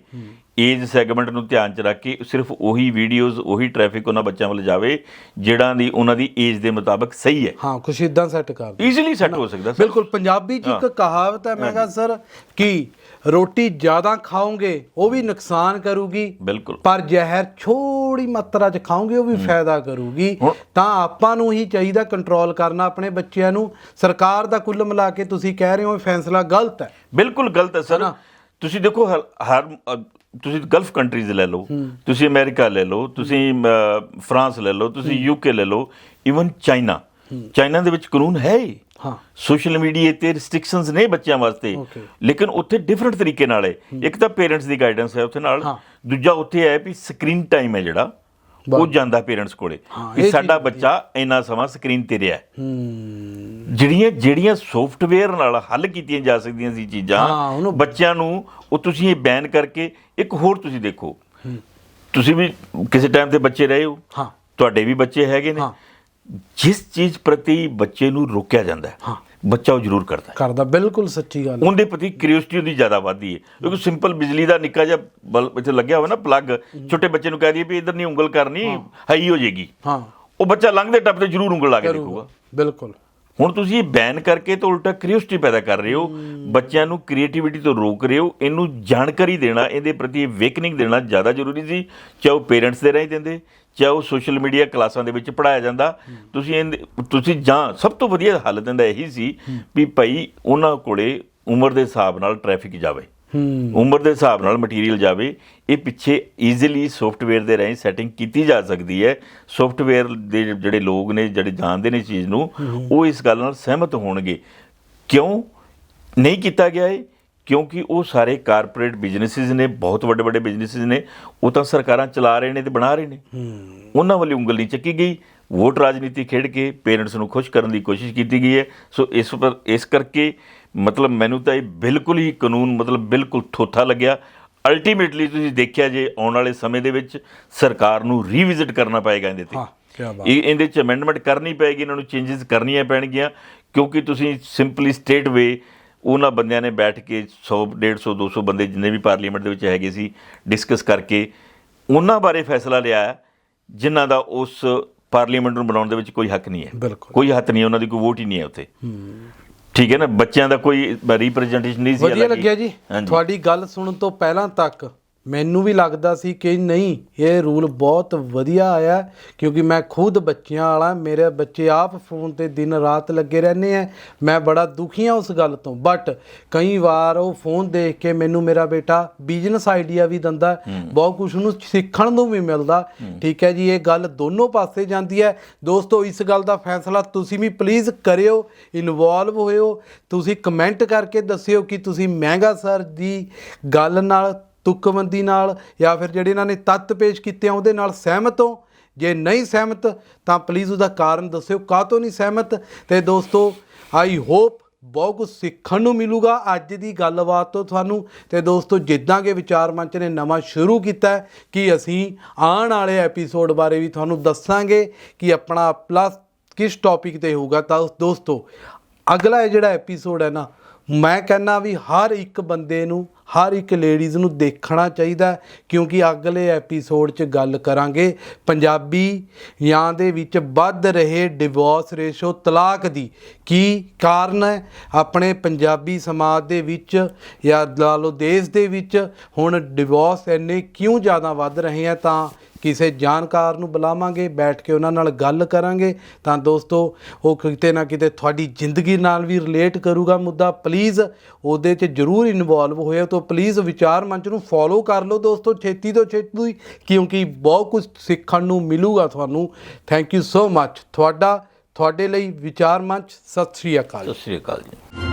ਏਜ ਸੈਗਮੈਂਟ ਨੂੰ ਧਿਆਨ ਚ ਰੱਖ ਕੇ ਸਿਰਫ ਉਹੀ ਵੀਡੀਓਜ਼ ਉਹੀ ਟ੍ਰੈਫਿਕ ਉਹਨਾਂ ਬੱਚਿਆਂ ਵੱਲ ਜਾਵੇ ਜਿਹੜਾ ਦੀ ਉਹਨਾਂ ਦੀ ਏਜ ਦੇ ਮੁਤਾਬਕ ਸਹੀ ਹੈ। ਹਾਂ ਕੁਛ ਇਦਾਂ ਸੈੱਟ ਕਰ ਦਿਓ। ਈਜ਼ੀਲੀ ਸੈੱਟ ਹੋ ਸਕਦਾ ਸਰ। ਬਿਲਕੁਲ ਪੰਜਾਬੀ 'ਚ ਇੱਕ ਕਹਾਵਤ ਹੈ ਮੈਂ ਕਿਹਾ ਸਰ ਕਿ ਰੋਟੀ ਜ਼ਿਆਦਾ ਖਾਓਗੇ ਉਹ ਵੀ ਨੁਕਸਾਨ ਕਰੂਗੀ। ਬਿਲਕੁਲ। ਪਰ ਜ਼ਹਿਰ ਛੋੜੀ ਮਾਤਰਾ 'ਚ ਖਾਓਗੇ ਉਹ ਵੀ ਫਾਇਦਾ ਕਰੂਗੀ। ਤਾਂ ਆਪਾਂ ਨੂੰ ਹੀ ਚਾਹੀਦਾ ਕੰਟਰੋਲ ਕਰਨਾ ਆਪਣੇ ਬੱਚਿਆਂ ਨੂੰ। ਸਰਕਾਰ ਦਾ ਕੁੱਲ ਮਿਲਾ ਕੇ ਤੁਸੀਂ ਕਹਿ ਰਹੇ ਹੋ ਇਹ ਫੈਸਲਾ ਗਲਤ ਹੈ। ਬਿਲਕੁਲ ਗਲਤ ਹੈ ਸਰ। ਤੁਸੀਂ ਦੇਖੋ ਹਰ ਹਰ- ਅ, ਤੁਸੀਂ ਗਲਫ ਕੰਟਰੀਜ਼ ਲੈ ਲਓ ਤੁਸੀਂ ਅਮਰੀਕਾ ਲੈ ਲਓ ਤੁਸੀਂ ਫਰਾਂਸ ਲੈ ਲਓ ਤੁਸੀਂ ਯੂਕੇ ਲੈ ਲਓ ਇਵਨ ਚਾਈਨਾ। ਚਾਈਨਾ ਦੇ ਵਿੱਚ ਕਾਨੂੰਨ ਹੈ ਹੀ। ਹਾਂ। ਸੋਸ਼ਲ ਮੀਡੀਆ ਤੇ ਰਿਸਟ੍ਰਿਕਸ਼ਨਸ ਨੇ ਬੱਚਿਆਂ ਵਾਸਤੇ. ਲੇਕਿਨ ਉੱਥੇ ਡਿਫਰੈਂਟ ਤਰੀਕੇ ਨਾਲ ਹੈ। ਇੱਕ ਤਾਂ ਪੇਰੈਂਟਸ ਦੀ ਗਾਈਡੈਂਸ ਹੈ ਉੱਥੇ ਨਾਲ। ਦੂਜਾ ਉੱਥੇ ਹੈ ਵੀ ਸਕਰੀਨ ਟਾਈਮ ਹੈ ਜਿਹੜਾ। ਉਹ ਜਾਂਦਾ ਪੇਰੈਂਟਸ ਕੋਲੇ ਇਹ ਸਾਡਾ ਬੱਚਾ ਇੰਨਾ ਸਮਾਂ ਸਕਰੀਨ ਤੇ ਰਿਹਾ ਜਿਹੜੀਆਂ ਜਿਹੜੀਆਂ ਸੌਫਟਵੇਅਰ ਨਾਲ ਹੱਲ ਕੀਤੀਆਂ ਜਾ ਸਕਦੀਆਂ ਸੀ ਚੀਜ਼ਾਂ ਬੱਚਿਆਂ ਨੂੰ ਉਹ ਤੁਸੀਂ ਇਹ ਬੈਨ ਕਰਕੇ ਇੱਕ ਹੋਰ ਤੁਸੀਂ ਦੇਖੋ। ਤੁਸੀਂ ਵੀ ਕਿਸੇ ਟਾਈਮ ਤੇ ਬੱਚੇ ਰਹੇ ਹੋ? ਹਾਂ। ਤੁਹਾਡੇ ਵੀ ਬੱਚੇ ਹੈਗੇ ਨੇ। ਜਿਸ ਚੀਜ਼ ਪ੍ਰਤੀ ਬੱਚੇ ਨੂੰ ਰੋਕਿਆ ਜਾਂਦਾ ਹਾਂ। ਬੱਚਾ ਉਹ ਜ਼ਰੂਰ ਕਰਦਾ ਹੈ। ਕਰਦਾ ਬਿਲਕੁਲ ਸੱਚੀ ਗੱਲ ਹੈ। ਉਹਦੇ ਪ੍ਰਤੀ ਕਿਉਰਿਓਸਿਟੀ ਉਹਦੀ ਜ਼ਿਆਦਾ ਵੱਧਦੀ ਹੈ। ਕਿਉਂਕਿ ਸਿੰਪਲ ਬਿਜਲੀ ਦਾ ਨਿੱਕਾ ਜਿਹਾ ਬਲਬ ਇੱਥੇ ਲੱਗਿਆ ਹੋਵੇ ਨਾ ਪਲੱਗ ਛੋਟੇ ਬੱਚੇ ਨੂੰ ਕਹਿ ਦਈਏ ਵੀ ਇਧਰ ਨਹੀਂ ਉਂਗਲ ਕਰਨੀ ਹਾਈ ਹੋ ਜਾਏਗੀ। ਹਾਂ। ਉਹ ਬੱਚਾ ਲੰਘਦੇ ਟੱਪਦੇ ਜ਼ਰੂਰ ਉਂਗਲ ਲਾ ਕੇ ਦੇਖੂਗਾ। ਬਿਲਕੁਲ। ਹੁਣ ਤੁਸੀਂ ਇਹ ਬੈਨ ਕਰਕੇ ਤਾਂ ਉਲਟਾ ਕਿਉਰਿਓਸਿਟੀ ਪੈਦਾ ਕਰ ਰਹੇ ਹੋ। ਬੱਚਿਆਂ ਨੂੰ ਕ੍ਰੀਏਟੀਵਿਟੀ ਤੋਂ ਰੋਕ ਰਹੇ ਹੋ। ਇਹਨੂੰ ਜਾਣਕਾਰੀ ਦੇਣਾ ਇਹਦੇ ਪ੍ਰਤੀ ਵੇਕਨਿੰਗ ਦੇਣਾ ਜ਼ਿਆਦਾ ਜ਼ਰੂਰੀ ਸੀ। ਚਾਹੇ ਉਹ ਪੇਰੈਂਟਸ ਦੇ ਰਾਹੀਂ ਦਿੰਦੇ ਚਾਹੇ ਉਹ ਸੋਸ਼ਲ ਮੀਡੀਆ ਕਲਾਸਾਂ ਦੇ ਵਿੱਚ ਪੜਾਇਆ ਜਾਂਦਾ ਤੁਸੀਂ ਤੁਸੀਂ ਜਾਂ ਸਭ ਤੋਂ ਵਧੀਆ ਹੱਲ ਦਿੰਦਾ ਇਹੀ ਸੀ ਵੀ ਭਾਈ ਉਹਨਾਂ ਕੋਲੇ ਉਮਰ ਦੇ ਹਿਸਾਬ ਨਾਲ ਟ੍ਰੈਫਿਕ ਜਾਵੇ। ਹੂੰ। ਉਮਰ ਦੇ ਹਿਸਾਬ ਨਾਲ ਮਟੀਰੀਅਲ ਜਾਵੇ। ਇਹ ਪਿੱਛੇ ਈਜ਼ੀਲੀ ਸੌਫਟਵੇਅਰ ਦੇ ਰਾਹੀਂ ਸੈਟਿੰਗ ਕੀਤੀ ਜਾ ਸਕਦੀ ਹੈ। ਸੌਫਟਵੇਅਰ ਦੇ ਜਿਹੜੇ ਲੋਕ ਨੇ ਜਿਹੜੇ ਜਾਣਦੇ ਨੇ ਚੀਜ਼ ਨੂੰ ਉਹ ਇਸ ਗੱਲ ਨਾਲ ਸਹਿਮਤ ਹੋਣਗੇ। ਕਿਉਂ? ਨਹੀਂ ਕੀਤਾ ਗਿਆ ਇਹ। ਕਿਉਂਕਿ ਉਹ ਸਾਰੇ ਕਾਰਪੋਰੇਟ ਬਿਜ਼ਨੈਸਿਸ ਨੇ ਬਹੁਤ ਵੱਡੇ ਵੱਡੇ ਬਿਜ਼ਨੈਸਿਸ ਨੇ ਉਹ ਤਾਂ ਸਰਕਾਰਾਂ ਚਲਾ ਰਹੇ ਨੇ ਤੇ ਬਣਾ ਰਹੇ ਨੇ। ਉਹਨਾਂ ਵੱਲ ਉਂਗਲ ਨਹੀਂ ਚੱਕੀ ਗਈ ਵੋਟ ਰਾਜਨੀਤੀ ਖੇਡ ਕੇ ਪੇਰੈਂਟਸ ਨੂੰ ਖੁਸ਼ ਕਰਨ ਦੀ ਕੋਸ਼ਿਸ਼ ਕੀਤੀ ਗਈ ਹੈ। ਸੋ ਇਸ ਪਰ ਇਸ ਕਰਕੇ ਮਤਲਬ ਮੈਨੂੰ ਤਾਂ ਇਹ ਬਿਲਕੁਲ ਹੀ ਕਾਨੂੰਨ ਮਤਲਬ ਬਿਲਕੁਲ ਥੋਥਾ ਲੱਗਿਆ। ਅਲਟੀਮੇਟਲੀ ਤੁਸੀਂ ਦੇਖਿਆ ਜੇ ਆਉਣ ਵਾਲੇ ਸਮੇਂ ਦੇ ਵਿੱਚ ਸਰਕਾਰ ਨੂੰ ਰੀਵਿਜ਼ਿਟ ਕਰਨਾ ਪਏਗਾ ਇਹਦੇ ਤੇ। ਹਾਂ ਕੀ ਬਾਤ। ਇਹ ਇਹਦੇ ਚ ਅਮੈਂਡਮੈਂਟ ਕਰਨੀ ਪਏਗੀ ਇਹਨਾਂ ਨੂੰ ਚੇਂਜਸ ਕਰਨੀਆਂ ਪੈਣਗੀਆਂ ਕਿਉਂਕਿ ਤੁਸੀਂ ਸਿੰਪਲੀ ਸਟੇਟ ਵੇ ਉਹਨਾਂ ਬੰਦਿਆਂ ਨੇ ਬੈਠ ਕੇ 100 150 200 ਬੰਦੇ ਜਿੰਨੇ ਵੀ ਪਾਰਲੀਮੈਂਟ ਦੇ ਵਿੱਚ ਹੈਗੇ ਸੀ ਡਿਸਕਸ ਕਰਕੇ ਉਹਨਾਂ ਬਾਰੇ ਫੈਸਲਾ ਲਿਆ ਜਿਨ੍ਹਾਂ ਦਾ ਉਸ ਪਾਰਲੀਮੈਂਟ ਨੂੰ ਬਣਾਉਣ ਦੇ ਵਿੱਚ ਕੋਈ ਹੱਕ ਨਹੀਂ ਹੈ। ਕੋਈ ਹੱਥ ਨਹੀਂ ਉਹਨਾਂ ਦੀ ਕੋਈ ਵੋਟ ਹੀ ਨਹੀਂ ਹੈ ਉੱਥੇ। ਠੀਕ ਹੈ ਨਾ ਬੱਚਿਆਂ ਦਾ ਕੋਈ ਰਿਪਰੈਜ਼ੈਂਟੇਸ਼ਨ ਨਹੀਂ ਸੀ ਵਧੀਆ। ਲੱਗਿਆ ਜੀ। ਤੁਹਾਡੀ ਗੱਲ ਸੁਣਨ ਤੋਂ ਪਹਿਲਾਂ ਤੱਕ ਮੈਨੂੰ ਵੀ ਲੱਗਦਾ ਸੀ ਕਿ ਨਹੀਂ ਇਹ ਰੂਲ ਬਹੁਤ ਵਧੀਆ ਆਇਆ ਕਿਉਂਕਿ ਮੈਂ ਖੁਦ ਬੱਚਿਆਂ ਵਾਲਾ ਮੇਰੇ ਬੱਚੇ ਆਪ ਫੋਨ ਤੇ ਦਿਨ ਰਾਤ ਲੱਗੇ ਰਹਿੰਦੇ ਆ ਮੈਂ ਬੜਾ ਦੁਖੀ ਹਾਂ ਉਸ ਗੱਲ ਤੋਂ। ਬਟ ਕਈ ਵਾਰ ਉਹ ਫੋਨ ਦੇਖ ਕੇ ਮੈਨੂੰ ਮੇਰਾ ਬੇਟਾ ਬਿਜ਼ਨਸ ਆਈਡੀਆ ਵੀ ਦਿੰਦਾ ਬਹੁਤ ਕੁਝ ਨੂੰ ਸਿੱਖਣ ਨੂੰ ਵੀ ਮਿਲਦਾ। ਠੀਕ ਹੈ ਜੀ ਇਹ ਗੱਲ ਦੋਨੋਂ ਪਾਸੇ ਜਾਂਦੀ ਹੈ। ਦੋਸਤੋ ਇਸ ਗੱਲ ਦਾ ਫੈਸਲਾ ਤੁਸੀਂ ਵੀ ਪਲੀਜ਼ ਕਰਿਓ ਇਨਵੋਲਵ ਹੋਇਓ। ਤੁਸੀਂ ਕਮੈਂਟ ਕਰਕੇ ਦੱਸਿਓ ਕਿ ਤੁਸੀਂ ਮਹਿੰਗਾ ਸਰ ਦੀ ਗੱਲ ਨਾਲ ਤੁਕਬੰਦੀ ਨਾਲ ਜਾਂ ਫਿਰ ਜਿਹੜੇ ਇਹਨਾਂ ਨੇ ਤੱਤ ਪੇਸ਼ ਕੀਤੇ ਆ ਉਹਦੇ ਨਾਲ ਸਹਿਮਤ ਹੋ। ਜੇ ਨਹੀਂ ਸਹਿਮਤ, ਤਾਂ ਪਲੀਜ਼ ਉਹਦਾ ਕਾਰਨ ਦੱਸਿਓ ਕਾਹਤੋਂ ਨਹੀਂ ਸਹਿਮਤ? ਤੇ ਦੋਸਤੋ, ਆਈ ਹੋਪ ਬਹੁਤ ਕੁਝ ਸਿੱਖਣ ਨੂੰ ਮਿਲੂਗਾ ਅੱਜ ਦੀ ਗੱਲਬਾਤ ਤੋਂ ਤੁਹਾਨੂੰ। ਤੇ ਦੋਸਤੋ, ਜਿੱਦਾਂ ਕਿ ਵਿਚਾਰ ਮੰਚ ਨੇ ਨਵਾਂ ਸ਼ੁਰੂ ਕੀਤਾ ਹੈ ਕਿ ਅਸੀਂ ਆਉਣ ਵਾਲੇ ਐਪੀਸੋਡ ਬਾਰੇ ਵੀ ਤੁਹਾਨੂੰ ਦੱਸਾਂਗੇ ਕਿ ਆਪਣਾ ਪਲੱਸ ਕਿਸ ਟੌਪਿਕ ਤੇ ਹੋਊਗਾ। ਤਾਂ ਦੋਸਤੋ, ਅਗਲਾ ਜਿਹੜਾ ਐਪੀਸੋਡ ਹੈ ਨਾ, ਮੈਂ ਕਹਿੰਦਾ ਵੀ ਹਰ ਇੱਕ ਬੰਦੇ ਨੂੰ ਹਰ ਇੱਕ ਲੇਡੀਜ਼ ਨੂੰ ਦੇਖਣਾ ਚਾਹੀਦਾ ਕਿਉਂਕਿ ਅਗਲੇ ਐਪੀਸੋਡ 'ਚ ਗੱਲ ਕਰਾਂਗੇ। ਪੰਜਾਬੀ ਜਾਂ ਦੇ ਵਿੱਚ ਵੱਧ ਰਹੇ ਡਿਵੋਰਸ ਰੇਸ਼ੋ ਤਲਾਕ ਦੀ ਕੀ ਕਾਰਨ ਹੈ? ਆਪਣੇ ਪੰਜਾਬੀ ਸਮਾਜ ਦੇ ਵਿੱਚ ਜਾਂ ਲਾ ਲਓ ਦੇਸ਼ ਦੇ ਵਿੱਚ ਹੁਣ ਡਿਵੋਰਸ ਇੰਨੇ ਕਿਉਂ ਜ਼ਿਆਦਾ ਵੱਧ ਰਹੇ ਆ ਤਾਂ ਕਿਸੇ ਜਾਣਕਾਰ ਨੂੰ ਬੁਲਾਵਾਂਗੇ, ਬੈਠ ਕੇ ਉਹਨਾਂ ਨਾਲ ਗੱਲ ਕਰਾਂਗੇ। ਤਾਂ ਦੋਸਤੋ, ਉਹ ਕਿਤੇ ਨਾ ਕਿਤੇ ਤੁਹਾਡੀ ਜ਼ਿੰਦਗੀ ਨਾਲ ਵੀ ਰਿਲੇਟ ਕਰੂਗਾ ਮੁੱਦਾ। ਪਲੀਜ਼ ਉਹਦੇ 'ਚ ਜਰੂਰ ਇਨਵੋਲਵ ਹੋਇਓ। ਤਾਂ ਪਲੀਜ਼ ਵਿਚਾਰ ਮੰਚ ਨੂੰ ਫੋਲੋ ਕਰ ਲਓ ਦੋਸਤੋ। ਛੇਤੀ ਤੋਂ ਛੇਤੀ ਕਿਉਂਕਿ ਬਹੁਤ ਕੁਝ ਸਿੱਖਣ ਨੂੰ ਮਿਲੂਗਾ ਤੁਹਾਨੂੰ। ਥੈਂਕ ਯੂ ਸੋ ਮੱਚ ਤੁਹਾਡਾ, ਤੁਹਾਡੇ ਲਈ ਵਿਚਾਰ ਮੰਚ। ਸਤਿ ਸ਼੍ਰੀ ਅਕਾਲ। ਸਤਿ ਸ਼੍ਰੀ ਅਕਾਲ ਜੀ।